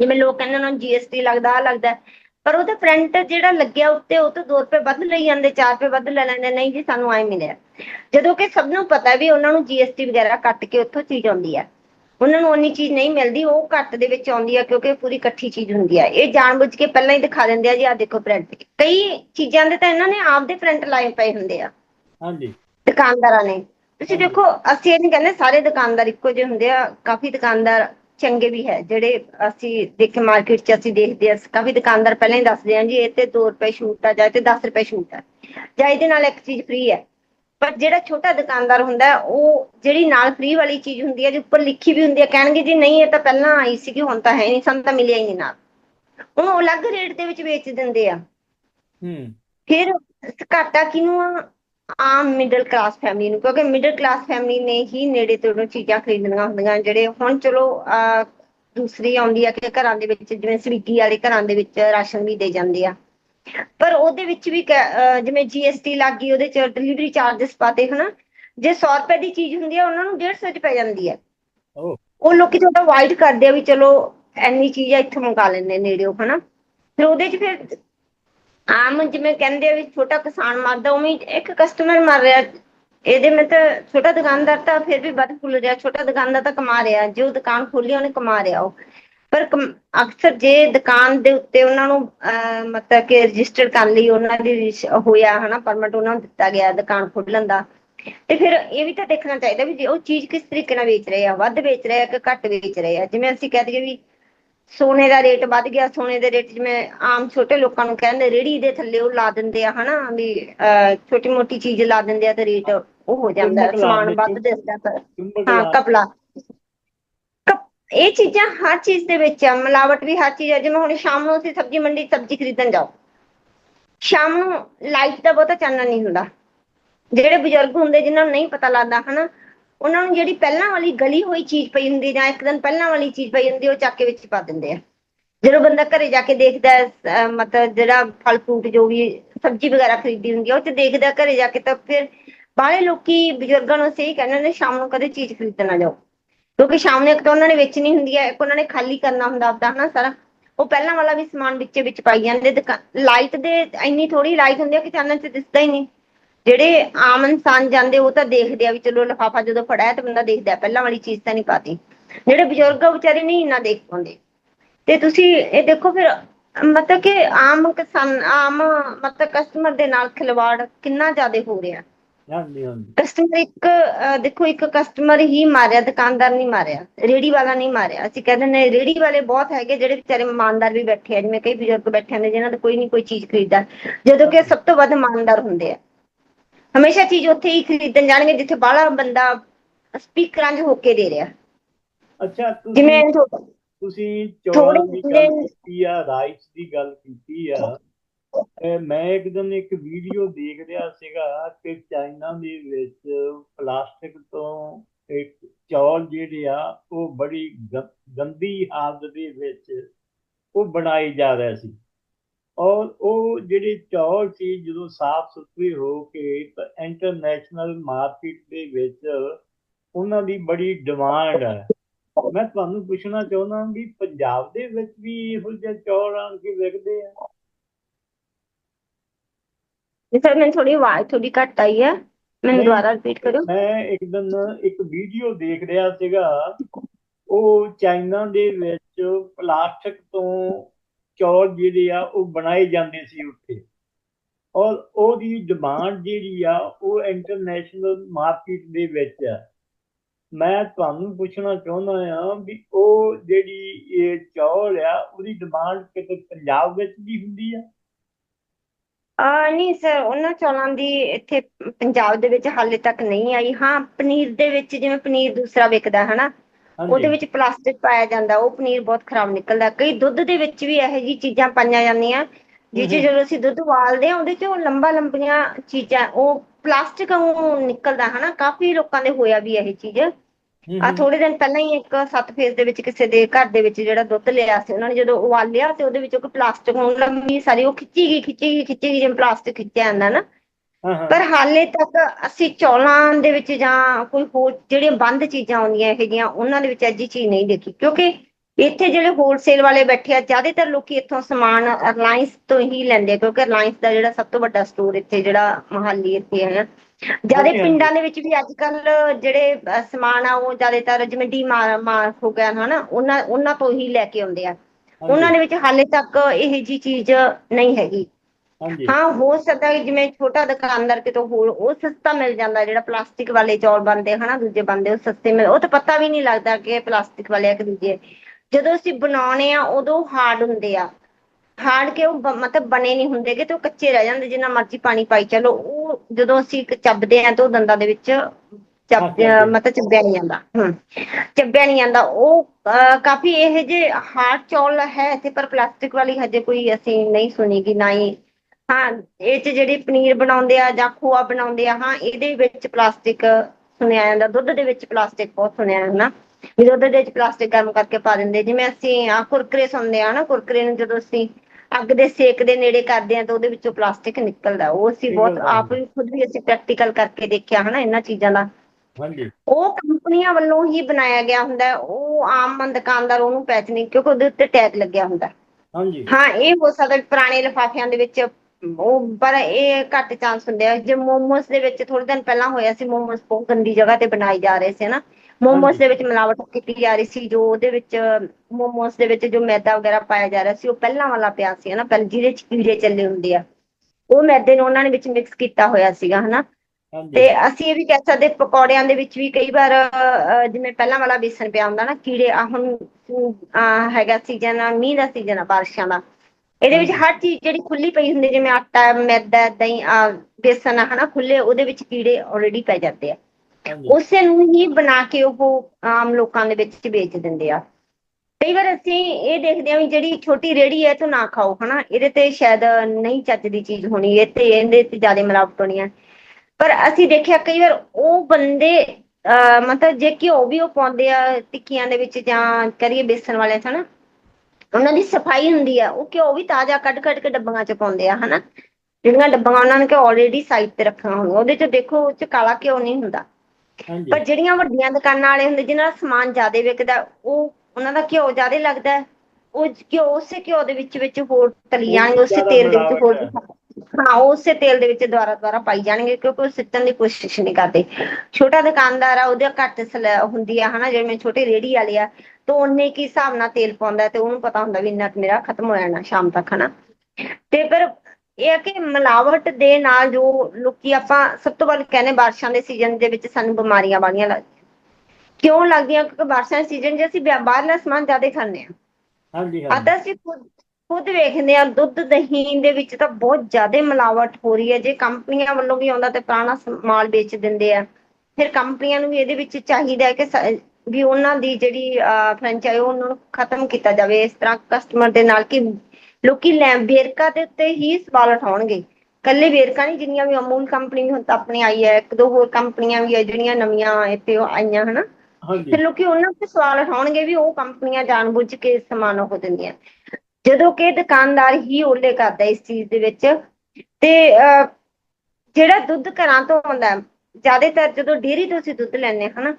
ਜਿਵੇਂ ਲੋਕ ਕਹਿੰਦੇ ਉਹਨਾਂ ਨੂੰ ਜੀਐਸਟੀ ਲੱਗਦਾ ਆ ਲੱਗਦਾ। ਪਰ ਉਹਦੇ ਪ੍ਰਿੰਟ ਜਿਹੜਾ ਲੱਗਿਆ ਉੱਤੇ ਉਹ ਤੋਂ 2 ਰੁਪਏ ਵੱਧ ਲਈ ਜਾਂਦੇ 4 ਰੁਪਏ ਵੱਧ ਲੈ ਲੈਂਦੇ ਨਹੀਂ ਜੀ ਸਾਨੂੰ ਐ ਮਿਲਿਆ। ਜਦੋਂ ਕਿ ਸਭ ਨੂੰ ਪਤਾ ਵੀ ਉਹਨਾਂ ਨੂੰ ਜੀਐਸਟੀ ਵਗੈਰਾ ਕੱਟ ਕੇ ਉੱਥੋਂ ਚੀਜ਼ ਆਉਂਦੀ ਹੈ ਉਹਨਾਂ ਨੂੰ ਉਨੀ ਚੀਜ਼ ਨਹੀਂ ਮਿਲਦੀ ਉਹ ਘੱਟ ਦੇ ਵਿੱਚ ਆਉਂਦੀ ਆ ਕਿਉਂਕਿ ਪੂਰੀ ਇਕੱਠੀ ਚੀਜ਼ ਹੁੰਦੀ ਆ। ਇਹ ਜਾਣਬੁੱਝ ਕੇ ਪਹਿਲਾਂ ਹੀ ਦਿਖਾ ਦਿੰਦੇ ਆ ਜੀ ਆ ਦੇਖੋ ਪ੍ਰਿੰਟ ਕਈ ਚੀਜ਼ਾਂ ਦੇ ਤਾਂ ਇਹਨਾਂ ਨੇ ਆਪਦੇ ਪ੍ਰਿੰਟ ਲਾਏ ਪਏ ਹੁੰਦੇ ਆ। ਹਾਂਜੀ। ਦੁਕਾਨਦਾਰਾਂ ਨੇ। ਤੁਸੀਂ। ਦੇਖੋ ਅਸੀਂ ਇਹ ਨਹੀਂ ਕਹਿੰਦੇ ਸਾਰੇ ਦੁਕਾਨਦਾਰ ਇੱਕੋ ਜਿਹੇ ਹੁੰਦੇ ਆ। ਕਾਫੀ ਦੁਕਾਨਦਾਰ ਚੰਗੇ ਵੀ ਹੈ ਜਿਹੜੇ ਅਸੀਂ ਦੇਖੇ ਮਾਰਕੀਟ 'ਚ ਅਸੀਂ ਦੇਖਦੇ ਆ ਕਾਫੀ ਦੁਕਾਨਦਾਰ ਪਹਿਲਾਂ ਹੀ ਦੱਸਦੇ ਆ ਜੀ ਇਹ ਤੇ 2 ਰੁਪਏ ਛੂਟ ਆ ਜਾਂ ਤੇ 10 ਰੁਪਏ ਛੂਟ ਆ। ਜਾਂ ਇਹਦੇ ਨਾਲ ਇੱਕ ਚੀਜ਼ ਫ੍ਰੀ ਹੈ। ਪਰ ਜਿਹੜਾ ਛੋਟਾ ਦੁਕਾਨਦਾਰ ਹੁੰਦਾ ਹੈ, ਉਹ ਜਿਹੜੀ ਨਾਲ ਫ੍ਰੀ ਵਾਲੀ ਚੀਜ਼ ਹੁੰਦੀ ਹੈ ਜੇ ਉੱਪਰ ਲਿਖੀ ਵੀ ਹੁੰਦੀ ਹੈ ਕਹਿਣਗੇ ਜੀ ਨਹੀਂ ਇਹ ਤਾਂ ਪਹਿਲਾਂ ਆਈ ਸੀਗੀ ਹੁਣ ਤਾਂ ਹੈ ਨਹੀਂ ਸਾਨੂੰ ਤਾਂ ਮਿਲਿਆ ਹੀ ਨਹੀਂ ਨਾਲ। ਉਹਨੂੰ ਅਲੱਗ ਰੇਟ ਦੇ ਵਿੱਚ ਵੇਚ ਦਿੰਦੇ ਆ। ਹੂੰ। ਫਿਰ ਘਾਟਾ ਕਿਹਨੂੰ ਆ? ਆਮ ਮਿਡਲ ਕਲਾਸ ਫੈਮਿਲੀ ਨੂੰ ਕਿਉਂਕਿ ਮਿਡਲ ਕਲਾਸ ਫੈਮਿਲੀ ਨੇ ਹੀ ਨੇੜੇ ਤੇੜੋਂ ਚੀਜ਼ਾਂ ਖਰੀਦਣੀਆਂ ਹੁੰਦੀਆਂ ਜਿਹੜੇ ਹੁਣ ਚਲੋ ਦੂਸਰੀ ਆਉਂਦੀ ਆ ਕਿ ਘਰਾਂ ਦੇ ਵਿੱਚ ਜਿਵੇਂ ਸਵੀਗੀ ਵਾਲੇ ਘਰਾਂ ਦੇ ਵਿੱਚ ਰਾਸ਼ਨ ਵੀ ਦੇ ਜਾਂਦੇ ਆ। ਪਰ ਉਹਦੇ ਵਿੱਚ ਵੀ ਜਿਵੇਂ ਜੀਐਸਟੀ ਲੱਗ ਗਈ ਉਹਦੇ ਚ ਡਿਲੀਵਰੀ ਚਾਰजेस ਪਾਤੇ ਹਨਾ? ਜੇ 100 ਰੁਪਏ ਦੀ ਚੀਜ਼ ਹੁੰਦੀ ਆ ਉਹਨਾਂ ਨੂੰ 150 ਚ ਪੈ ਜਾਂਦੀ ਹੈ ਉਹ ਲੋਕੀ ਥੋੜਾ ਅਵਾਇਡ ਕਰਦੇ ਆ ਵੀ ਚਲੋ ਐਨੀ ਚੀਜ਼ ਆ ਇੱਥੋਂ ਮੰਗਾ ਲੈਂਦੇ ਨੇੜਿਓ ਹਨਾ? ਫਿਰ ਉਹਦੇ ਚ ਫਿਰ ਆਮ ਜਿਵੇਂ ਕਹਿੰਦੇ ਆ ਵੀ ਛੋਟਾ ਕਿਸਾਨ ਮਰਦਾ, ਉਵੇਂ ਇੱਕ ਕਸਟਮਰ ਮਰ ਰਿਹਾ। ਇਹਦੇ ਵਿੱਚ ਤਾਂ ਛੋਟਾ ਦੁਕਾਨਦਾਰ ਤਾਂ ਫਿਰ ਵੀ ਵੱਧ ਫੁੱਲ ਰਿਹਾ। ਛੋਟਾ ਦੁਕਾਨਦਾਰ ਤਾਂ ਕਮਾ ਰਿਹਾ। ਜੋ ਦੁਕਾਨ ਖੋਲੀ, ਉਹਨੇ ਕਮਾ ਰਿਹਾ ਉਹ। ਪਰ ਅਕਸਰ ਜੇ ਦੁਕਾਨ ਦੇ ਉੱਤੇ ਉਹਨਾਂ ਨੂੰ ਮਤਲਬ ਕਿ ਰਜਿਸਟਰ ਕਰਨ ਲਈ, ਉਹਨਾਂ ਦੀ ਹੋਇਆ, ਹਨਾ ਪਰਮਿਟ ਉਹਨਾਂ ਨੂੰ ਦਿੱਤਾ ਗਿਆ ਦੁਕਾਨ ਖੋਲਣ ਦਾ। ਤੇ ਫਿਰ ਇਹ ਵੀ ਤਾਂ ਦੇਖਣਾ ਚਾਹੀਦਾ ਵੀ ਉਹ ਚੀਜ਼ ਕਿਸ ਤਰੀਕੇ ਨਾਲ ਵੇਚ ਰਹੇ ਆ, ਵੱਧ ਵੇਚ ਰਹੇ ਆ ਕਿ ਘੱਟ ਵੇਚ ਰਹੇ ਆ? ਜਿਵੇਂ ਅਸੀਂ ਕਹਿ ਦਈਏ ਵੀ ਸੋਨੇ ਦਾ ਰੇਟ ਵੱਧ ਗਿਆ ਸੋਨੇ ਦੇ ਰੇਟ ਜਿਵੇਂ ਆਮ ਛੋਟੇ ਲੋਕਾਂ ਨੂੰ ਕਹਿੰਦੇ ਰੇੜੀ ਦੇ ਥੱਲੇ ਉਹ ਲਾ ਦਿੰਦੇ ਆ ਹਨਾ ਵੀ ਛੋਟੀ ਮੋਟੀ ਚੀਜ਼ ਲਾ ਦਿੰਦੇ ਆ ਤੇ ਰੇਟ ਉਹ ਹੋ ਜਾਂਦਾ ਸਮਾਨ ਵੱਧ ਦਿਸਦਾ ਪਰ ਹਾਂ ਕਪਲਾ। ਕਪ- ਇਹ ਚੀਜ਼ਾਂ ਹਰ ਚੀਜ਼ ਦੇ ਵਿੱਚ ਆ ਮਿਲਾਵਟ ਵੀ ਹਰ ਚੀਜ਼ ਆ ਜਿਵੇਂ ਹੁਣ ਸ਼ਾਮ ਨੂੰ ਅਸੀਂ ਸਬਜ਼ੀ ਮੰਡੀ ਸਬਜ਼ੀ ਖਰੀਦਣ ਜਾਓ। ਸ਼ਾਮ ਨੂੰ ਲਾਈਟ ਦਾ ਬਹੁਤਾ ਚਾਨਣ ਨਹੀਂ ਹੁੰਦਾ। ਜਿਹੜੇ ਬਜ਼ੁਰਗ ਹੁੰਦੇ ਜਿਨ੍ਹਾਂ ਨੂੰ ਨਹੀਂ ਪਤਾ ਲੱਗਦਾ ਹਨਾ ਉਹਨਾਂ ਨੂੰ ਜਿਹੜੀ ਪਹਿਲਾਂ ਵਾਲੀ ਗਲੀ ਹੋਈ ਚੀਜ਼ ਪਈ ਹੁੰਦੀ ਜਾਂ ਇੱਕ ਦਿਨ ਪਹਿਲਾਂ ਵਾਲੀ ਚੀਜ਼ ਪਈ ਹੁੰਦੀ ਉਹ ਚੱਕ ਕੇ ਵਿੱਚ ਪਾ ਦਿੰਦੇ ਆ। ਜਦੋਂ ਬੰਦਾ ਘਰੇ ਜਾ ਕੇ ਦੇਖਦਾ ਹੈ, ਮਤਲਬ ਜਿਹੜਾ ਫਲ ਫਰੂਟ ਜੋ ਵੀ ਸਬਜ਼ੀ ਵਗੈਰਾ ਖਰੀਦੀ ਹੁੰਦੀ ਆ ਉਹ ਚ ਦੇਖਦਾ ਘਰੇ ਜਾ ਕੇ ਤਾਂ ਫਿਰ ਬਾਹਲੇ ਲੋਕੀ ਬਜ਼ੁਰਗਾਂ ਨੂੰ ਸਹੀ ਕਹਿੰਦੇ ਨੇ ਸ਼ਾਮ ਨੂੰ ਕਦੇ ਚੀਜ਼ ਖਰੀਦਣ ਨਾ ਜਾਓ। ਕਿਉਂਕਿ ਸ਼ਾਮ ਨੂੰ ਇੱਕ ਤਾਂ ਉਹਨਾਂ ਨੇ ਵੇਚਣੀ ਹੁੰਦੀ ਹੈ ਇੱਕ ਉਹਨਾਂ ਨੇ ਖਾਲੀ ਕਰਨਾ ਹੁੰਦਾ ਆਪਦਾ ਹਨਾ ਸਾਰਾ। ਉਹ ਪਹਿਲਾਂ ਵਾਲਾ ਵੀ ਸਮਾਨ ਵਿੱਚੇ ਵਿੱਚ ਪਾਈ ਜਾਂਦੇ ਲਾਈਟ ਦੇ ਇੰਨੀ ਥੋੜੀ ਲਾਈਟ ਹੁੰਦੀ ਹੈ ਕਿ ਚਾਨਣ ਚ ਦਿਸਦਾ ਹੀ ਨਹੀਂ। ਜਿਹੜੇ ਆਮ ਇਨਸਾਨ ਜਾਂਦੇ ਉਹ ਤਾਂ ਦੇਖਦੇ ਆ ਵੀ ਚਲੋ ਲਿਫਾਫਾ ਜਦੋਂ ਫੜਾਇਆ ਤਾਂ ਬੰਦਾ ਦੇਖਦਾ ਪਹਿਲਾਂ ਵਾਲੀ ਚੀਜ਼ ਤਾਂ ਨਹੀਂ ਪਾਤੀ। ਜਿਹੜੇ ਬਜ਼ੁਰਗ ਆ ਵਿਚਾਰੇ ਨਹੀਂ ਇੰਨਾ ਦੇਖ ਪਾਉਂਦੇ। ਤੇ ਤੁਸੀਂ ਇਹ ਦੇਖੋ ਫਿਰ ਮਤਲਬ ਕਿ ਆਮ ਕਿਸਾਨ ਆਮ ਮਤਲਬ ਕਸਟਮਰ ਦੇ ਨਾਲ ਖਿਲਵਾੜ ਕਿੰਨਾ ਜ਼ਿਆਦਾ ਹੋ ਰਿਹਾ। ਹਾਂਜੀ ਹਾਂਜੀ। ਕਸਟਮਰ ਇੱਕ ਦੇਖੋ ਇੱਕ ਕਸਟਮਰ ਹੀ ਮਾਰਿਆ ਦੁਕਾਨਦਾਰ ਨਹੀਂ ਮਾਰਿਆ ਰੇੜੀ ਵਾਲਾ ਨਹੀਂ ਮਾਰਿਆ। ਅਸੀਂ ਕਹਿੰਦੇ ਨੇ ਰੇੜੀ ਵਾਲੇ ਬਹੁਤ ਹੈਗੇ ਜਿਹੜੇ ਵਿਚਾਰੇ ਇਮਾਨਦਾਰ ਵੀ ਬੈਠੇ ਆ ਜਿਵੇਂ ਕਈ ਬਜ਼ੁਰਗ ਬੈਠੇ ਨੇ ਜਿਨ੍ਹਾਂ ਦਾ ਕੋਈ ਨਹੀਂ ਕੋਈ ਚੀਜ਼ ਖਰੀਦਦਾ। ਜਦੋਂ ਕਿ ਸਭ ਤੋਂ ਵੱਧ ਇਮਾਨਦਾਰ ਹੁੰਦੇ ਆ। ਹਮੇਸ਼ਾ ਚੀਜ਼ ਉੱਥੇ ਹੀ ਖਰੀਦਣ ਜਾਣਗੇ ਜਿੱਥੇ ਬਾਹਲਾ ਬੰਦਾ ਸਪੀਕਰਾਂ 'ਚ ਹੋ ਕੇ ਦੇ ਰਿਹਾ। ਅੱਛਾ ਤੁਸੀਂ ਜਿਵੇਂ ਤੁਸੀਂ ਚੌਲਾਂ ਦੀ ਗੱਲ ਜਿਹੀ- ਕੀਤੀ ਆ ਰਾਈਟਸ ਦੀ ਗੱਲ ਕੀਤੀ ਆ ਮੈਂ ਇੱਕ ਦਿਨ ਇੱਕ ਵੀਡੀਓ ਦੇਖ ਰਿਹਾ ਸੀਗਾ ਕਿ ਚਾਈਨਾ ਦੇ ਵਿੱਚ ਪਲਾਸਟਿਕ ਤੋਂ ਇੱਕ ਚੌਲ ਜਿਹੜੇ ਆ ਉਹ ਬੜੀ ਗੰਦੀ ਹਾਲਤ ਦੇ ਵਿੱਚ ਉਹ ਬਣਾਏ ਜਾ ਰਹੇ ਸੀ। ਔਰ ਉਹ ਜਿਹੜੇ ਚੌਲ ਸੀ ਜਦੋਂ ਸਾਫ਼ ਸੁਥਰੇ ਹੋ ਕੇ ਇੰਟਰਨੈਸ਼ਨਲ ਮਾਰਕੀਟ ਦੇ ਵਿੱਚ ਉਹਨਾਂ ਦੀ ਬੜੀ ਡਿਮਾਂਡ ਹੈ। ਮੈਂ ਤੁਹਾਨੂੰ ਪੁੱਛਣਾ ਚਾਹੁੰਦਾ ਵੀ ਪੰਜਾਬ ਦੇ ਵਿੱਚ ਵੀ ਇਹੋ ਜਿਹੇ ਚੌਲ ਆਣ ਕੇ ਵਿਕਦੇ ਆ? ਸਰ ਮੈਨੂੰ ਥੋੜੀ ਆਵਾਜ਼ ਥੋੜੀ ਘੱਟ ਆਈ ਹੈ। ਮੈਨੂੰ। ਦੁਬਾਰਾ ਰਿਪੀਟ ਕਰਿਓ। ਮੈਂ ਇੱਕ ਦਿਨ ਇੱਕ ਵੀਡੀਓ ਦੇਖ ਰਿਹਾ ਸੀਗਾ। ਉਹ ਚਾਈਨਾ ਦੇ ਵਿੱਚ ਪਲਾਸਟਿਕ ਤੋਂ ਚੌਲ ਜਿਹੜੇ ਆ ਉਹ ਬਣਾਏ ਜਾਂਦੇ ਸੀ ਉੱਥੇ। ਔਰ ਉਹਦੀ ਡਿਮਾਂਡ ਜਿਹੜੀ ਆ ਉਹ ਇੰਟਰਨੈਸ਼ਨਲ ਮਾਰਕੀਟ ਦੇ ਵਿੱਚ ਆ। ਮੈਂ ਤੁਹਾਨੂੰ ਪੁੱਛਣਾ ਚਾਹੁੰਦਾ ਆ ਵੀ ਉਹ ਜਿਹੜੀ ਇਹ ਚੌਲ ਆ, ਉਹਦੀ ਡਿਮਾਂਡ ਕਿਤੇ ਪੰਜਾਬ ਵਿੱਚ ਵੀ ਹੁੰਦੀ ਆ? ਆ, ਨਹੀਂ ਸਰ ਉਹਨਾਂ ਚੌਲਾਂ ਦੀ ਇੱਥੇ ਪੰਜਾਬ ਦੇ ਵਿੱਚ ਹਾਲੇ ਤੱਕ ਨਹੀਂ ਆਈ। ਹਾਂ, ਪਨੀਰ ਦੇ ਵਿੱਚ ਜਿਵੇਂ ਪਨੀਰ ਦੂਸਰਾ ਵਿਕਦਾ, ਹਨਾ? ਉਹਦੇ ਵਿੱਚ ਪਲਾਸਟਿਕ ਪਾਇਆ ਜਾਂਦਾ ਉਹ ਪਨੀਰ ਬਹੁਤ ਖਰਾਬ ਨਿਕਲਦਾ ਕਈ ਦੁੱਧ ਦੇ ਵਿੱਚ ਵੀ ਇਹੋ ਜਿਹੀ ਚੀਜ਼ਾਂ ਪਾਈਆਂ ਜਾਂਦੀਆਂ ਜਿਹ 'ਚ। ਜਦੋਂ ਅਸੀਂ ਦੁੱਧ ਉਬਾਲਦੇ ਆ ਉਹਦੇ 'ਚ ਉਹ ਲੰਬਾ ਲੰਬੀਆਂ ਚੀਜ਼ਾਂ ਉਹ ਪਲਾਸਟਿਕ ਉਹ ਨਿਕਲਦਾ ਹਨਾ ਕਾਫੀ ਲੋਕਾਂ ਦੇ ਹੋਇਆ ਵੀ ਇਹ ਚੀਜ਼ ਆ। ਥੋੜੇ ਦਿਨ ਪਹਿਲਾਂ ਹੀ ਇੱਕ ਸੱਤ ਫੇਸ ਦੇ ਵਿੱਚ ਕਿਸੇ ਦੇ ਘਰ ਦੇ ਵਿੱਚ ਜਿਹੜਾ ਦੁੱਧ ਲਿਆ ਸੀ ਉਹਨਾਂ ਨੇ ਜਦੋਂ ਉਬਾਲਿਆ ਤੇ ਉਹਦੇ ਵਿੱਚੋਂ ਕੋਈ ਪਲਾਸਟਿਕ ਹੁਣ ਲੰਮੀ ਸਾਰੀ ਉਹ ਖਿੱਚੀ ਗਈ ਖਿੱਚੀ ਗਈ ਖਿੱਚੀ ਗਈ ਜਿਵੇਂ ਪਲਾਸਟਿਕ ਖਿੱਚਿਆ ਜਾਂਦਾ ਨਾ ਪਰ ਹਾਲੇ ਤੱਕ ਅਸੀਂ ਚੌਲਾਂ ਦੇ ਵਿੱਚ ਜਾਂ ਕੋਈ ਹੋਰ ਜਿਹੜੀਆਂ ਬੰਦ ਚੀਜ਼ਾਂ ਆਉਂਦੀਆਂ ਇਹੋ ਜਿਹੀਆਂ ਉਹਨਾਂ ਦੇ ਵਿੱਚ ਅਜਿਹੀ ਚੀਜ਼ ਨਹੀਂ ਦੇਖੀ। ਕਿਉਂਕਿ ਇੱਥੇ ਜਿਹੜੇ ਹੋਲਸੇਲ ਵਾਲੇ ਬੈਠੇ ਆ ਜ਼ਿਆਦਾਤਰ ਲੋਕੀ ਇੱਥੋਂ ਸਮਾਨ ਰਿਲਾਇੰਸ ਤੋਂ ਹੀ ਲੈਂਦੇ ਕਿਉਂਕਿ ਰਿਲਾਇੰਸ ਦਾ ਜਿਹੜਾ ਸਭ ਤੋਂ ਵੱਡਾ ਸਟੋਰ ਇੱਥੇ ਜਿਹੜਾ ਮਹਾਲੀ ਇੱਥੇ ਹੈ ਜ਼ਿਆਦਾ। ਪਿੰਡਾਂ ਦੇ ਵਿੱਚ ਵੀ ਅੱਜ ਕੱਲ ਜਿਹੜੇ ਸਮਾਨ ਆ ਉਹ ਜ਼ਿਆਦਾਤਰ ਜਿਵੇਂ ਡੀ ਮਾਰਕ ਹੋ ਗਿਆ ਹਨਾ ਉਹਨਾਂ ਉਹਨਾਂ ਤੋਂ ਹੀ ਲੈ ਕੇ ਆਉਂਦੇ ਆ। ਉਹਨਾਂ ਦੇ ਵਿੱਚ ਹਾਲੇ ਤੱਕ ਇਹ ਜੀ ਚੀਜ਼ ਨਹੀਂ ਹੈਗੀ। ਹਾਂਜੀ। ਹਾਂ ਹੋ ਸਕਦਾ ਹੈ ਜਿਵੇਂ ਛੋਟਾ ਦੁਕਾਨਦਾਰ ਕਿਤੋਂ ਹੋਰ ਉਹ ਸਸਤਾ ਮਿਲ ਜਾਂਦਾ ਜਿਹੜਾ ਪਲਾਸਟਿਕ ਵਾਲੇ ਚੌਲ ਬਣਦੇ ਹਨਾ ਦੂਜੇ ਬਣਦੇ ਉਹ ਸਸਤੇ ਮਿਲ ਉਹ ਤਾਂ ਪਤਾ ਵੀ ਨਹੀਂ ਲੱਗਦਾ ਕਿ ਪਲਾਸਟਿਕ ਵਾਲੇ ਆ ਕਿ ਦੂਜੇ। ਜਦੋਂ ਅਸੀਂ ਬਣਾਉਣੇ ਆ ਉਦੋਂ ਹਾਰਡ ਹੁੰਦੇ ਆ। ਹਾਰਡ ਕੇ ਉਹ ਮਤਲਬ ਬਣੇ ਨਹੀਂ ਹੁੰਦੇਗੇ ਤੇ ਉਹ ਕੱਚੇ ਰਹਿ ਜਾਂਦੇ ਜਿੰਨਾ ਮਰਜ਼ੀ ਪਾਣੀ ਪਾਈ ਚਲੋ ਉਹ ਜਦੋਂ ਅਸੀਂ ਇੱਕ ਚੱਬਦੇ ਆ ਤਾਂ ਉਹ ਦੰਦਾਂ ਦੇ ਵਿੱਚ ਚੱਬ। ਮਤਲਬ ਚੱਬਿਆ ਨਹੀਂ ਜਾਂਦਾ ਹਮ ਚੱਬਿਆ ਨਹੀਂ ਜਾਂਦਾ ਉਹ ਕਾਫੀ ਇਹ ਜੇ ਹਾਰਡ ਚੌਲ ਹੈ ਇੱਥੇ ਪਰ ਪਲਾਸਟਿਕ ਵਾਲੀ ਹਜੇ ਕੋਈ ਅਸੀਂ ਨਹੀਂ ਸੁਣੀਗੀ ਨਾ ਹੀ ਹਾਂ ਇਹ ਚ ਜਿਹੜੀ ਪਨੀਰ ਬਣਾਉਂਦੇ ਆ ਜਾਂ ਖੋਆ ਬਣਾਉਂਦੇ ਆ ਹਾਂ ਇਹਦੇ ਵਿੱਚ ਪਲਾਸਟਿਕ ਸੁਣਿਆ ਜਾਂਦਾ ਦੁੱਧ ਦੇ ਵਿੱਚ ਪਲਾਸਟਿਕ ਬਹੁਤ ਸੁਣਿਆ ਜਾਂਦਾ ਵੀ ਦੁੱਧ ਦੇ ਵਿੱਚ ਪਲਾਸਟਿਕ ਗਰਮ ਕਰਕੇ ਪਾ ਦਿੰਦੇ ਜਿਵੇਂ ਅਸੀਂ ਆ ਕੁਰਕਰੇ ਸੁਣਦੇ ਆ ਨਾ ਕੁਰਕਰੇ ਨੂੰ ਜਦੋਂ ਅਸੀਂ ਅੱਗ ਦੇ ਸੇਕ ਦੇ ਨੇੜੇ ਕਰਦੇ ਆ ਤਾਂ ਉਹਦੇ ਵਿੱਚੋਂ ਪਲਾਸਟਿਕ ਨਿਕਲਦਾ ਉਹ ਅਸੀਂ ਬਹੁਤ। ਆਪ ਵੀ ਖੁਦ ਵੀ ਅਸੀਂ ਪ੍ਰੈਕਟੀਕਲ ਕਰਕੇ ਦੇਖਿਆ ਹਨਾ ਇਹਨਾਂ ਚੀਜ਼ਾਂ ਦਾ ਹਾਂਜੀ ਉਹ ਕੰਪਨੀਆਂ ਵੱਲੋਂ ਹੀ ਬਣਾਇਆ ਗਿਆ ਹੁੰਦਾ। ਉਹ ਆਮ ਦੁਕਾਨਦਾਰ ਉਹਨੂੰ ਪੈਚ ਨਹੀਂ ਕਿਉਂਕਿ ਉਹਦੇ ਉੱਤੇ ਟੈਗ ਲੱਗਿਆ ਹੁੰਦਾ। ਹਾਂਜੀ ਹਾਂ ਇਹ ਹੋ ਸਕਦਾ ਪੁਰਾਣੇ ਲਿਫਾਫਿਆਂ ਦੇ ਵਿੱਚ ਉਹ ਪਰ ਇਹ ਘੱਟ ਚਾਂਸ ਹੁੰਦੇ ਆ। ਜੇ ਮੋਮੋਸ ਦੇ ਵਿੱਚ ਥੋੜੇ ਦਿਨ ਪਹਿਲਾਂ ਹੋਇਆ ਸੀ ਮੋਮੋਸ ਬਹੁਤ ਗੰਦੀ ਜਗ੍ਹਾ ਤੇ ਬਣਾਏ ਜਾ ਰਹੇ ਸੀ ਨਾ ਮੋਮੋਸ ਦੇ ਵਿੱਚ ਮਿਲਾਵਟ ਕੀਤੀ ਜਾ ਰਹੀ ਸੀ ਜੋ ਉਹਦੇ ਵਿੱਚ ਮੋਮੋਸ ਦੇ ਵਿੱਚ ਜੋ ਮੈਦਾ ਵਗੈਰਾ ਪਾਇਆ ਜਾ ਰਿਹਾ ਸੀ ਉਹ ਪਹਿਲਾਂ ਵਾਲਾ ਪਿਆ ਸੀ ਨਾ ਪਹਿਲਾਂ ਜਿਹਦੇ ਚ ਕੀੜੇ ਚੱਲੇ ਹੁੰਦੇ ਆ ਉਹ ਮੈਦੇ ਨੂੰ ਉਹਨਾਂ ਨੇ ਵਿੱਚ ਮਿਕਸ ਕੀਤਾ ਹੋਇਆ ਸੀਗਾ ਹਨਾ? ਤੇ ਅਸੀਂ ਇਹ ਵੀ ਕਹਿ ਸਕਦੇ ਪਕੌੜਿਆਂ ਦੇ ਵਿੱਚ ਵੀ ਕਈ ਵਾਰ ਜਿਵੇਂ ਪਹਿਲਾਂ ਵਾਲਾ ਬੇਸਣ ਪਿਆ ਹੁੰਦਾ ਨਾ ਕੀੜੇ ਆ ਹੁਣ ਹੈਗਾ ਸੀਜ਼ਨ ਮੀਂਹ ਦਾ ਸੀਜ਼ਨ ਆ ਬਾਰਿਸ਼ਾਂ ਦਾ ਇਹਦੇ ਵਿੱਚ ਹਰ ਚੀਜ਼ ਜਿਹੜੀ ਖੁੱਲੀ ਪਈ ਹੁੰਦੀ ਜਿਵੇਂ ਆਟਾ ਮੈਦਾ ਦਹੀਂ ਆ ਬੇਸਣ ਆ ਹਨਾ ਖੁੱਲੇ ਉਹਦੇ ਵਿੱਚ ਕੀੜੇ ਆਲਰੇਡੀ ਪੈ ਜਾਂਦੇ ਆ। ਉਸੇ ਨੂੰ ਹੀ ਬਣਾ ਕੇ ਉਹ ਆਮ ਲੋਕਾਂ ਦੇ ਵਿੱਚ ਵੇਚ ਦਿੰਦੇ ਆ। ਕਈ ਵਾਰ ਅਸੀਂ ਇਹ ਦੇਖਦੇ ਹਾਂ ਵੀ ਜਿਹੜੀ ਛੋਟੀ ਰੇੜੀ ਹੈ ਤੋਂ ਨਾ ਖਾਓ ਹਨਾ। ਇਹਦੇ ਤੇ ਸ਼ਾਇਦ ਨਹੀਂ ਚੱਜ ਦੀ ਚੀਜ਼ ਹੋਣੀ ਇਹ ਤੇ ਇਹਦੇ ਤੇ ਜ਼ਿਆਦਾ ਮਿਲਾਵਟ ਹੋਣੀ ਹੈ ਪਰ ਅਸੀਂ ਦੇਖਿਆ ਕਈ ਵਾਰ ਉਹ ਬੰਦੇ ਮਤਲਬ ਜੇ ਘਿਓ ਵੀ ਉਹ ਪਾਉਂਦੇ ਆ ਟਿੱਕੀਆਂ ਦੇ ਵਿੱਚ ਜਾਂ ਕਰੀਏ ਬੇਸਣ ਵਾਲੇ ਹਨਾ। ਉਹਨਾਂ ਦੀ ਸਫ਼ਾਈ ਹੁੰਦੀ ਆ ਉਹ ਘਿਓ ਵੀ ਤਾਜ਼ਾ ਕੱਢ ਕੱਢ ਕੇ ਡੱਬੀਆਂ ਚ ਪਾਉਂਦੇ ਆ ਹਨਾ? ਜਿਹੜੀਆਂ ਡੱਬੀਆਂ ਉਹਨਾਂ ਨੇ ਕਿ ਆਲਰੇਡੀ ਸਾਈਡ ਤੇ ਰੱਖੀਆਂ ਹੋਣਗੀਆਂ ਉਹਦੇ ਚ ਦੇਖੋ ਉਹ ਚ ਕਾਲਾ ਘਿਓ ਨਹੀਂ ਹੁੰਦਾ। ਪਰ ਜਿਹੜੀਆਂ ਵੱਡੀਆਂ ਦੁਕਾਨਾਂ ਵਾਲੇ ਹੁੰਦੇ ਜਿਨ੍ਹਾਂ ਦਾ ਸਮਾਨ ਜ਼ਿਆਦਾ ਵਿਕਦਾ ਉਹ ਉਹਨਾਂ ਦਾ ਘਿਓ ਜ਼ਿਆਦਾ ਲੱਗਦਾ। ਉਹ ਘਿਓ ਉਸੇ ਘਿਓ ਦੇ ਵਿੱਚ ਵਿੱਚ ਹੋਰ ਤਲੀ ਜਾਣਗੇ ਉਸੇ ਤੇਲ ਦੇ ਵਿੱਚ ਹੋਰ ਹਾਂ ਉਸੇ ਤੇਲ ਦੇ ਵਿੱਚ ਦੁਬਾਰਾ ਦੁਬਾਰਾ ਪਾਈ ਜਾਣਗੇ ਕਿਉਂਕਿ ਉਹ ਸਿੱਟਣ ਦੀ ਕੋਸ਼ਿਸ਼ ਨਹੀਂ ਕਰਦੇ। ਛੋਟਾ ਦੁਕਾਨਦਾਰ ਆ ਉਹਦੇ ਘੱਟ ਹੁੰਦੀ ਆ ਹਨਾ ਜਿਵੇਂ ਛੋਟੇ ਰੇੜੀ ਵਾਲੇ ਆ ਤਾਂ ਉਹਨੇ ਕੀ ਹਿਸਾਬ ਨਾਲ ਤੇਲ ਪਾਉਂਦਾ ਤੇ ਉਹਨੂੰ ਪਤਾ ਹੁੰਦਾ ਵੀ ਇੰਨਾ ਮੇਰਾ ਖਤਮ ਹੋ ਜਾਣਾ ਸ਼ਾਮ ਤੱਕ ਹਨਾ। ਤੇ ਪਰ ਇਹ ਹੈ ਕਿ ਮਿਲਾਵਟ ਦੇ ਨਾਲ ਜੋ ਲੋਕੀ ਆਪਾਂ ਸਭ ਤੋਂ ਵੱਧ ਕਹਿੰਦੇ ਬਾਰਿਸ਼ਾਂ ਦੇ ਸੀਜ਼ਨ ਦੇ ਵਿੱਚ ਸਾਨੂੰ ਬਿਮਾਰੀਆਂ ਵਾਲੀਆਂ ਲੱਗਦੀਆਂ ਕਿਉਂ ਲੱਗਦੀਆਂ? ਕਿਉਂਕਿ ਬਾਰਿਸ਼ਾਂ ਦੇ ਸੀਜ਼ਨ 'ਚ ਅਸੀਂ ਬਾਹਰਲਾ ਸਮਾਨ ਜ਼ਿਆਦਾ ਖਾਂਦੇ ਹਾਂ। ਹਾਂਜੀ ਆ ਹਾਂਜੀ। ਤਾਂ ਅਸੀਂ ਖੁਦ ਖੁਦ ਵੇਖਦੇ ਆ ਦੁੱਧ ਦਹੀਂ ਦੇ ਵਿੱਚ ਤਾਂ ਬਹੁਤ ਜ਼ਿਆਦਾ ਮਿਲਾਵਟ ਹੋ ਰਹੀ ਹੈ। ਜੇ ਕੰਪਨੀਆਂ ਵੱਲੋਂ ਵੀ ਆਉਂਦਾ ਤੇ ਪੁਰਾਣਾ ਮਾਲ ਵੇਚ ਦਿੰਦੇ ਆ। ਫਿਰ ਕੰਪਨੀਆਂ ਨੂੰ ਵੀ ਇਹਦੇ ਵਿੱਚ ਚਾਹੀਦਾ ਹੈ ਕਿ ਵੀ ਉਹਨਾਂ ਦੀ ਜਿਹੜੀ ਫਰੈਂਚਾਈਜ਼ ਉਹਨਾਂ ਨੂੰ ਖਤਮ ਕੀਤਾ ਜਾਵੇ। ਇਸ ਤਰ੍ਹਾਂ ਕਸਟਮਰ ਦੇ ਨਾਲ ਕਿ ਲੋਕੀ ਲੈ ਵੇਰਕਾ ਦੇ ਉੱਤੇ ਹੀ ਸਵਾਲ ਉਠਾਉਣਗੇ। ਕੱਲੇ ਵੇਰਕਾ ਨਹੀਂ ਜਿੰਨੀਆਂ ਵੀ ਅਮੂਲ ਕੰਪਨੀ ਹੁਣ ਤਾਂ ਆਪਣੀ ਆਈ ਹੈ ਇੱਕ ਦੋ ਹੋਰ ਕੰਪਨੀਆਂ ਵੀ ਹੈ ਜਿਹੜੀਆਂ ਨਵੀਆਂ ਇੱਥੇ ਆਈਆਂ ਹਨਾ? ਫਿਰ ਲੋਕੀ ਉਹਨਾਂ ਤੇ ਸਵਾਲ ਉਠਾਉਣਗੇ ਵੀ ਉਹ ਕੰਪਨੀਆਂ ਜਾਣਬੁੱਝ ਕੇ ਸਮਾਨ ਉਹ ਦਿੰਦੀਆਂ। ਜਦੋਂ ਕਿ ਦੁਕਾਨਦਾਰ ਹੀ ਓਲੇ ਕਰਦਾ ਇਸ ਚੀਜ਼ ਦੇ ਵਿੱਚ। ਤੇ ਜਿਹੜਾ ਦੁੱਧ ਘਰਾਂ ਤੋਂ ਆਉਂਦਾ ਜ਼ਿਆਦਾਤਰ ਜਦੋਂ ਡੇਅਰੀ ਤੋਂ ਅਸੀਂ ਦੁੱਧ ਲੈਂਦੇ ਹਾਂ ਹਨਾ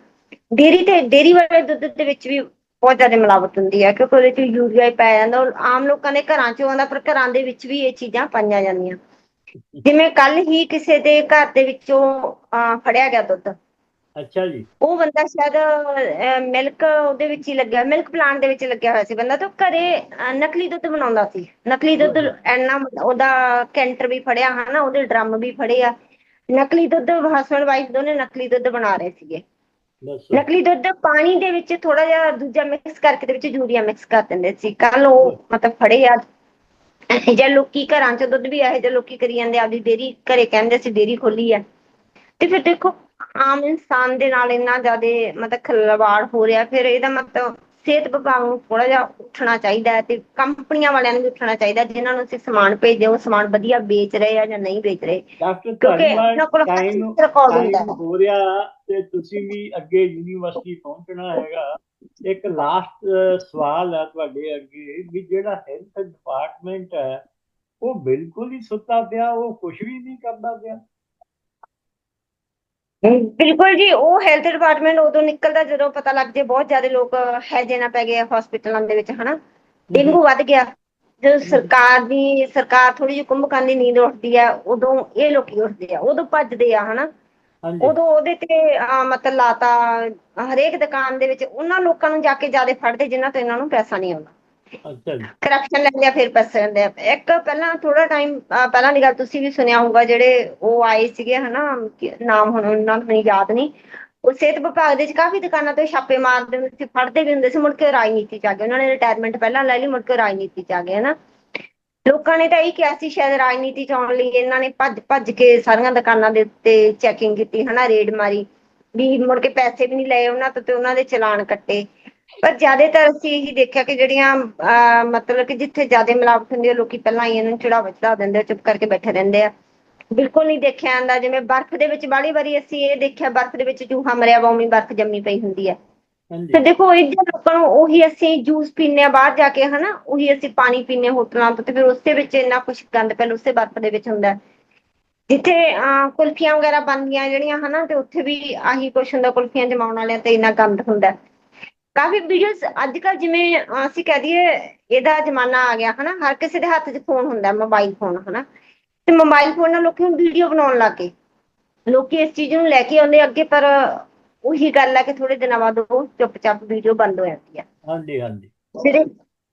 ਡੇਅਰੀ ਤੇ ਡੇਅਰੀ ਵਾਲੇ ਦੁੱਧ ਦੇ ਵਿੱਚ ਵੀ ਬਹੁਤ ਜ਼ਿਆਦਾ ਮਿਲਾਵਟ ਹੁੰਦੀ ਹੈ ਕਿਉਂਕਿ ਉਹਦੇ ਚ ਯੂਰੀਆ ਪਾਇਆ ਜਾਂਦਾ ਉਹ ਆਮ ਲੋਕਾਂ ਦੇ ਘਰਾਂ ਚੋਂ ਆਉਂਦਾ ਪਰ ਘਰਾਂ ਦੇ ਵਿੱਚ ਵੀ ਇਹ ਚੀਜ਼ਾਂ ਪਾਈਆਂ ਜਾਂਦੀਆਂ। ਜਿਵੇਂ ਕੱਲ ਹੀ ਕਿਸੇ ਦੇ ਘਰ ਦੇ ਵਿੱਚੋਂ ਅਹ, ਫੜਿਆ ਗਿਆ ਦੁੱਧ। ਅੱਛਾ ਜੀ। ਉਹ ਬੰਦਾ ਸ਼ਾਇਦ ਮਿਲਕ ਉਹਦੇ ਵਿੱਚ ਹੀ ਲੱਗਿਆ ਮਿਲਕ ਪਲਾਂਟ ਦੇ ਵਿੱਚ ਲੱਗਿਆ ਹੋਇਆ ਸੀ ਬੰਦਾ ਤਾਂ ਘਰੇ ਨਕਲੀ ਦੁੱਧ ਬਣਾਉਂਦਾ ਸੀ। ਨਕਲੀ ਦੁੱਧ ਐਨਾ ਉਹਦਾ ਕੈਂਟਰ ਵੀ ਫੜਿਆ ਹਨਾ ਉਹਦੇ ਡਰਮ ਵੀ ਫੜੇ ਆ। ਨਕਲੀ ਦੁੱਧ ਹਸਬੰਡ ਵਾਈਫ ਦੋਨੇ ਨਕਲੀ ਦੁੱਧ ਬਣਾ ਰਹੇ ਸੀਗੇ। ਨਕਲੀ ਦੁੱਧ ਪਾਣੀ ਦੇ ਵਿੱਚ ਥੋੜਾ ਜਿਹਾ ਦੂਜਾ ਮਿਕਸ ਕਰਕੇ ਦੇ ਵਿੱਚ ਯੂਰੀਆ ਮਿਕਸ ਕਰ ਦਿੰਦੇ ਸੀ। ਕੱਲ ਉਹ ਮਤਲਬ ਫੜੇ ਆ। ਜੇ ਲੋਕੀ ਘਰਾਂ ਚ ਦੁੱਧ ਵੀ ਇਹੋ ਜਿਹੇ ਲੋਕੀ ਕਰੀ ਜਾਂਦੇ ਆਪਦੀ ਡੇਰੀ ਘਰੇ ਕਹਿੰਦੇ ਸੀ ਡੇਰੀ ਖੋਲੀ ਆ। ਤੇ ਫਿਰ ਦੇਖੋ ਆਮ ਇਨਸਾਨ ਦੇ ਨਾਲ ਇੰਨਾ ਜ਼ਿਆਦਾ ਮਤਲਬ ਖਿਲਵਾੜ ਹੋ ਰਿਹਾ ਫਿਰ ਇਹਦਾ ਮਤਲਬ ਸਿਹਤ ਵਿਭਾਗ ਨੂੰ ਥੋੜਾ ਜਿਹਾ ਉੱਠਣਾ ਚਾਹੀਦਾ ਹੈ ਤੇ ਕੰਪਨੀਆਂ ਵਾਲਿਆਂ ਨੂੰ ਵੀ ਉੱਠਣਾ ਚਾਹੀਦਾ ਜਿਨ੍ਹਾਂ ਨੂੰ ਅਸੀਂ ਸਮਾਨ ਭੇਜਦੇ ਉਹ ਸਮਾਨ ਵਧੀਆ ਵੇਚ ਰਹੇ ਆ ਜਾਂ ਨਹੀਂ ਵੇਚ ਰਹੇ। ਕਿਉਂਕਿ ਇਹਨਾਂ ਕੋਲ ਰਿਕਾਰਡ ਹੁੰਦਾ ਹੈ। ਹੋ ਰਿਹਾ ਤੇ ਤੁਸੀਂ ਵੀ ਅੱਗੇ ਯੂਨੀਵਰਸਿਟੀ ਪਹੁੰਚਣਾ ਹੈਗਾ। ਇੱਕ ਲਾਸਟ ਸਵਾਲ ਹੈ ਤੁਹਾਡੇ ਅੱਗੇ ਵੀ ਜਿਹੜਾ ਹੈਲਥ ਡਿਪਾਰਟਮੈਂਟ ਹੈ ਉਹ ਬਿਲਕੁਲ ਹੀ ਸੁੱਤਾ ਪਿਆ ਉਹ ਕੁਝ ਵੀ ਨਹੀਂ ਕਰਦਾ ਪਿਆ। ਬਿਲਕੁਲ ਜੀ ਉਹ ਹੈਲਥ ਡਿਪਾਰਟਮੈਂਟ ਉਦੋਂ ਨਿਕਲਦਾ ਜਦੋਂ ਪਤਾ ਲੱਗ ਜੇ ਬਹੁਤ ਜ਼ਿਆਦਾ ਲੋਕ ਹੈਜੇ ਨਾ ਪੈ ਗਏ ਹਸਪੀਟਲਾਂ ਦੇ ਵਿੱਚ ਹਨਾ? ਡੇਂਗੂ ਵੱਧ ਗਿਆ। ਜਦੋਂ ਸਰਕਾਰ ਦੀ ਸਰਕਾਰ ਥੋੜੀ ਜਿਹੀ ਕੁੰਭਕਾਂ ਦੀ ਨੀਂਦ ਉੱਠਦੀ ਆ ਉਦੋਂ ਇਹ ਲੋਕੀ ਉੱਠਦੇ ਆ ਉਦੋਂ ਭੱਜਦੇ ਆ ਹਨਾ? ਉਦੋਂ ਉਹਦੇ ਤੇ ਮਤਲਬ ਲਾਤਾ ਹਰੇਕ ਦੁਕਾਨ ਦੇ ਵਿੱਚ ਉਹਨਾਂ ਲੋਕਾਂ ਨੂੰ ਜਾ ਕੇ ਜ਼ਿਆਦਾ ਫੜਦੇ ਜਿਨ੍ਹਾਂ ਤੋਂ ਇਹਨਾਂ ਨੂੰ ਪੈਸਾ ਨਹੀਂ ਆਉਂਦਾ। ਅੱਛਾ ਜੀ। ਕਰਪਸ਼ਨ ਲੈਂਦੇ ਆ ਫਿਰ ਪੈਸੇ ਲੈਂਦੇ ਇੱਕ ਪਹਿਲਾਂ ਥੋੜਾ ਟਾਈਮ ਪਹਿਲਾਂ ਦੀ ਗੱਲ ਤੁਸੀਂ ਵੀ ਸੁਣਿਆ ਹੋਊਗਾ, ਜਿਹੜੇ ਉਹ ਆਏ ਸੀਗੇ, ਹਨਾ ਨਾਮ ਹੁਣ ਉਹਨਾਂ ਨੂੰ ਮੈਨੂੰ ਯਾਦ ਨਹੀਂ। ਉਹ ਸਿਹਤ ਵਿਭਾਗ ਦੇ ਵਿੱਚ ਕਾਫੀ ਦੁਕਾਨਾਂ ਤੇ ਛਾਪੇ ਮਾਰਦੇ ਹੁੰਦੇ ਸੀ, ਫੜਦੇ ਵੀ ਹੁੰਦੇ ਸੀ, ਮੁੜ ਕੇ ਰਾਜਨੀਤੀ ਚ ਆ ਗਏ। ਉਹਨਾਂ ਨੇ ਰਿਟਾਇਰਮੈਂਟ ਪਹਿਲਾਂ ਲੈ ਲਈ, ਮੁੜ ਕੇ ਰਾਜਨੀਤੀ ਚ ਆ ਗਏ, ਹਨਾ। ਲੋਕਾਂ ਨੇ ਤਾਂ ਇਹ ਕਿਹਾ ਸੀ, ਸ਼ਾਇਦ ਰਾਜਨੀਤੀ ਚ ਆਉਣ ਲਈ ਇਹਨਾਂ ਨੇ ਭੱਜ ਭੱਜ ਕੇ ਸਾਰੀਆਂ ਦੁਕਾਨਾਂ ਦੇ ਉੱਤੇ ਚੈਕਿੰਗ ਕੀਤੀ, ਹਨਾ, ਰੇਡ ਮਾਰੀ, ਵੀ ਮੁੜ ਕੇ ਪੈਸੇ ਵੀ ਨਹੀਂ ਲਏ ਉਹਨਾਂ ਤੋਂ ਤੇ ਉਹਨਾਂ ਦੇ ਚਲਾਨ ਕੱਟੇ। ਪਰ ਜ਼ਿਆਦਾਤਰ ਅਸੀਂ ਇਹੀ ਦੇਖਿਆ ਕਿ ਜਿਹੜੀਆਂ ਅਹ, ਮਤਲਬ ਕਿ ਜਿੱਥੇ ਜ਼ਿਆਦਾ ਮਿਲਾਵਟ ਹੁੰਦੀ ਹੈ ਲੋਕੀ ਪਹਿਲਾਂ ਹੀ ਇਹਨਾਂ ਨੂੰ ਚੜਾਵਾ ਚੜਾ ਦਿੰਦੇ ਆ ਚੁੱਪ ਕਰਕੇ ਬੈਠੇ ਰਹਿੰਦੇ ਆ ਬਿਲਕੁਲ ਨਹੀਂ ਦੇਖਿਆ ਜਾਂਦਾ ਜਿਵੇਂ ਬਰਫ਼ ਦੇ ਵਿੱਚ ਬਾਲੀ ਵਾਰੀ ਅਸੀਂ ਇਹ ਦੇਖਿਆ ਬਰਫ਼ ਦੇ ਵਿੱਚ ਚੂਹਾ ਮਰਿਆ ਵਾ ਉਵੇਂ ਬਰਫ਼ ਜੰਮੀ ਪਈ ਹੁੰਦੀ ਹੈ ਤੇ ਹਾਂਜੀ ਦੇਖੋ ਇੱਧਰ ਲੋਕਾਂ ਨੂੰ ਉਹੀ ਅਸੀਂ ਜੂਸ ਪੀਂਦੇ ਆ ਬਾਹਰ ਜਾ ਕੇ ਹਨਾ ਉਹੀ ਅਸੀਂ ਪਾਣੀ ਹਾਂ ਹੋਟਲਾਂ ਤੋਂ ਤੇ ਫਿਰ ਉਸੇ ਵਿੱਚ ਇੰਨਾ ਕੁਝ ਗੰਦ ਪਹਿਲ ਉਸੇ ਬਰਫ਼ ਦੇ ਵਿੱਚ ਹੁੰਦਾ ਹੈ। ਜਿੱਥੇ ਅਹ, ਕੁਲਫੀਆਂ ਵਗੈਰਾ ਬਣਦੀਆਂ ਜਿਹੜੀਆਂ ਹਨਾ ਤੇ ਉੱਥੇ ਵੀ ਆਹੀ ਕੁਛ ਹੁੰਦਾ ਕੁਲਫੀਆਂ ਜਮਾਉਣ ਵਾਲਿਆਂ ਤੇ ਇੰਨਾ ਗੰਦ ਹੁੰਦਾ ਹੈ। ਕਾਫੀ ਵੀਡੀਓਜ਼ ਅੱਜ ਕੱਲ ਜਿਵੇਂ ਅਸੀਂ ਕਹਿ ਦਈਏ ਇਹਦਾ ਜ਼ਮਾਨਾ ਆ ਗਿਆ ਹਨਾ? ਹਰ ਕਿਸੇ ਦੇ ਹੱਥ 'ਚ ਫੋਨ ਹੁੰਦਾ ਮੋਬਾਈਲ ਫੋਨ ਹਨਾ? ਤੇ ਮੋਬਾਈਲ ਫੋਨ ਨਾਲ ਲੋਕੀ ਵੀਡੀਓ ਬਣਾਉਣ ਲੱਗ ਗਏ। ਲੋਕੀ ਇਸ ਚੀਜ਼ ਨੂੰ ਲੈ ਕੇ ਆਉਂਦੇ ਅੱਗੇ ਪਰ ਉਹੀ ਗੱਲ ਹੈ ਕਿ ਥੋੜੇ ਦਿਨਾਂ ਬਾਅਦ ਉਹ ਚੁੱਪਚਾਪ ਵੀਡੀਓ ਬੰਦ ਹੋ ਜਾਂਦੀ ਹੈ ਹਾਂਜੀ ਹਾਂਜੀ। ਜਿਹੜੇ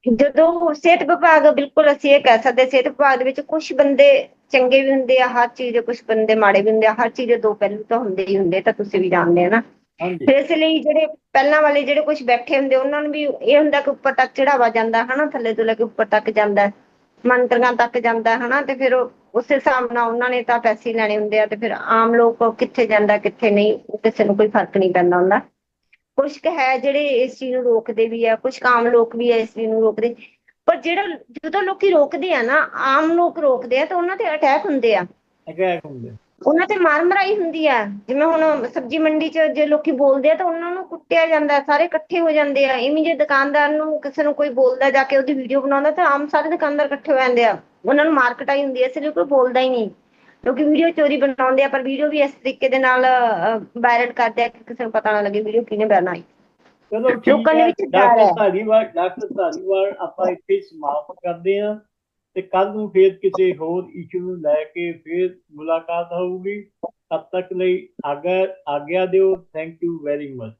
ਜਦੋਂ ਸਿਹਤ ਵਿਭਾਗ ਬਿਲਕੁਲ ਅਸੀਂ ਇਹ ਕਹਿ ਸਕਦੇ ਸਿਹਤ ਵਿਭਾਗ ਦੇ ਵਿੱਚ ਕੁਝ ਬੰਦੇ ਚੰਗੇ ਵੀ ਹੁੰਦੇ ਆ ਹਰ ਚੀਜ਼ ਦੇ ਕੁਝ ਬੰਦੇ ਮਾੜੇ ਵੀ ਹੁੰਦੇ ਆ ਹਰ ਚੀਜ਼ ਦੇ ਦੋ ਪਹਿਲੂ ਤਾਂ ਹੁੰਦੇ ਹੀ ਹੁੰਦੇ ਤਾਂ ਤੁਸੀਂ ਵੀ ਜਾਣਦੇ ਹੋ ਨਾ। ਫਿਰ ਇਸ ਲਈ ਜਿਹੜੇ ਪਹਿਲਾਂ ਵਾਲੇ ਜਿਹੜੇ ਕੁਝ ਬੈਠੇ ਹੁੰਦੇ ਉਹਨਾਂ ਨੂੰ ਵੀ ਇਹ ਹੁੰਦਾ ਕਿ ਉੱਪਰ ਤੱਕ ਚੜਾਵਾ ਜਾਂਦਾ ਹਨਾ ਥੱਲੇ ਤੋਂ ਲੈ ਕੇ ਉੱਪਰ ਤੱਕ ਜਾਂਦਾ ਮੰਤਰੀਆਂ ਤੱਕ ਜਾਂਦਾ ਹਨਾ ਤੇ ਫਿਰ ਉਸ ਹਿਸਾਬ ਨਾਲ ਉਹਨਾਂ ਨੇ ਤਾਂ ਪੈਸੇ ਲੈਣੇ ਹੁੰਦੇ ਆ ਤੇ ਫਿਰ ਆਮ ਲੋਕ ਕਿੱਥੇ ਜਾਂਦਾ ਕਿੱਥੇ ਨਹੀਂ ਕਿਸੇ ਨੂੰ ਕੋਈ ਫ਼ਰਕ ਨਹੀਂ ਪੈਂਦਾ ਹੁੰਦਾ। ਕੁਝ ਕੁ ਹੈ ਜਿਹੜੇ ਇਸ ਚੀਜ਼ ਨੂੰ ਰੋਕਦੇ ਵੀ ਆ ਕੁਝ ਆਮ ਲੋਕ ਵੀ ਆ ਇਸ ਚੀਜ਼ ਨੂੰ ਰੋਕਦੇ ਪਰ ਜਿਹੜਾ ਜਦੋਂ ਲੋਕੀ ਰੋਕਦੇ ਆ ਨਾ ਆਮ ਲੋਕ ਰੋਕਦੇ ਆ ਤਾਂ ਉਹਨਾਂ ਤੇ ਅਟੈਕ ਹੁੰਦੇ ਆ। ਅਟੈਕ ਹੁੰਦੇ ਉਹਨਾਂ ਤੇ ਮਾਰ ਮਰਾਈ ਹੁੰਦੀ ਆ। ਜਿਵੇਂ ਹੁਣ ਸਬਜ਼ੀ ਮੰਡੀ 'ਚ ਜੇ ਲੋਕੀ ਬੋਲਦੇ ਆ ਤਾਂ ਉਹਨਾਂ ਨੂੰ ਕੁੱਟਿਆ ਜਾਂਦਾ ਸਾਰੇ ਇਕੱਠੇ ਹੋ ਜਾਂਦੇ ਆ। ਇਵੇਂ ਜੇ ਦੁਕਾਨਦਾਰ ਨੂੰ ਕਿਸੇ ਨੂੰ ਕੋਈ ਬੋਲਦਾ ਜਾ ਕੇ ਉਹਦੀ ਵੀਡੀਓ ਬਣਾਉਂਦਾ ਤਾਂ ਆਮ ਸਾਰੇ ਦੁਕਾਨਦਾਰ ਇਕੱਠੇ ਹੋ ਜਾਂਦੇ ਆ। ਉਹਨਾਂ ਨੂੰ ਮਾਰ ਕਟਾਈ ਹੁੰਦੀ ਹੈ ਇਸ ਲਈ ਕੋਈ ਬੋਲਦਾ ਹੀ ਨਹੀਂ। ਕਿਉਂਕਿ ਵੀਡੀਓ ਚੋਰੀ ਬਣਾਉਂਦੇ ਆ ਪਰ ਵੀਡੀਓ ਵੀ ਇਸ ਤਰੀਕੇ ਦੇ ਨਾਲ ਵਾਇਰਲ ਕਰਦੇ ਆ ਕਿ ਕਿਸੇ ਨੂੰ ਪਤਾ ਨਾ ਲੱਗੇ ਵੀਡੀਓ ਕਿਹਨੇ ਬਣਾਈ। ਚਲੋ ਲੋਕਾਂ ਦੇ ਵਿੱਚ ਡਰ ਹੈ। ਡਾਕਟਰ ਧਾਰੀਵਾਲ ਡਾਕਟਰ ਧਾਰੀਵਾਲ ਆਪਾਂ ਇੱਥੇ ਸਮਾਪਤ ਕਰਦੇ ਹਾਂ। ਤੇ ਕੱਲ ਨੂੰ ਫੇਰ ਕਿਸੇ ਹੋਰ ਇਸ਼ੂ ਨੂੰ ਲੈ ਕੇ ਫੇਰ ਮੁਲਾਕਾਤ ਹੋਊਗੀ, ਤਦ ਤੱਕ ਲਈ ਆਗਾ ਆਗਿਆ ਦਿਓ ਥੈਂਕ ਯੂ ਵੈਰੀ ਮਚ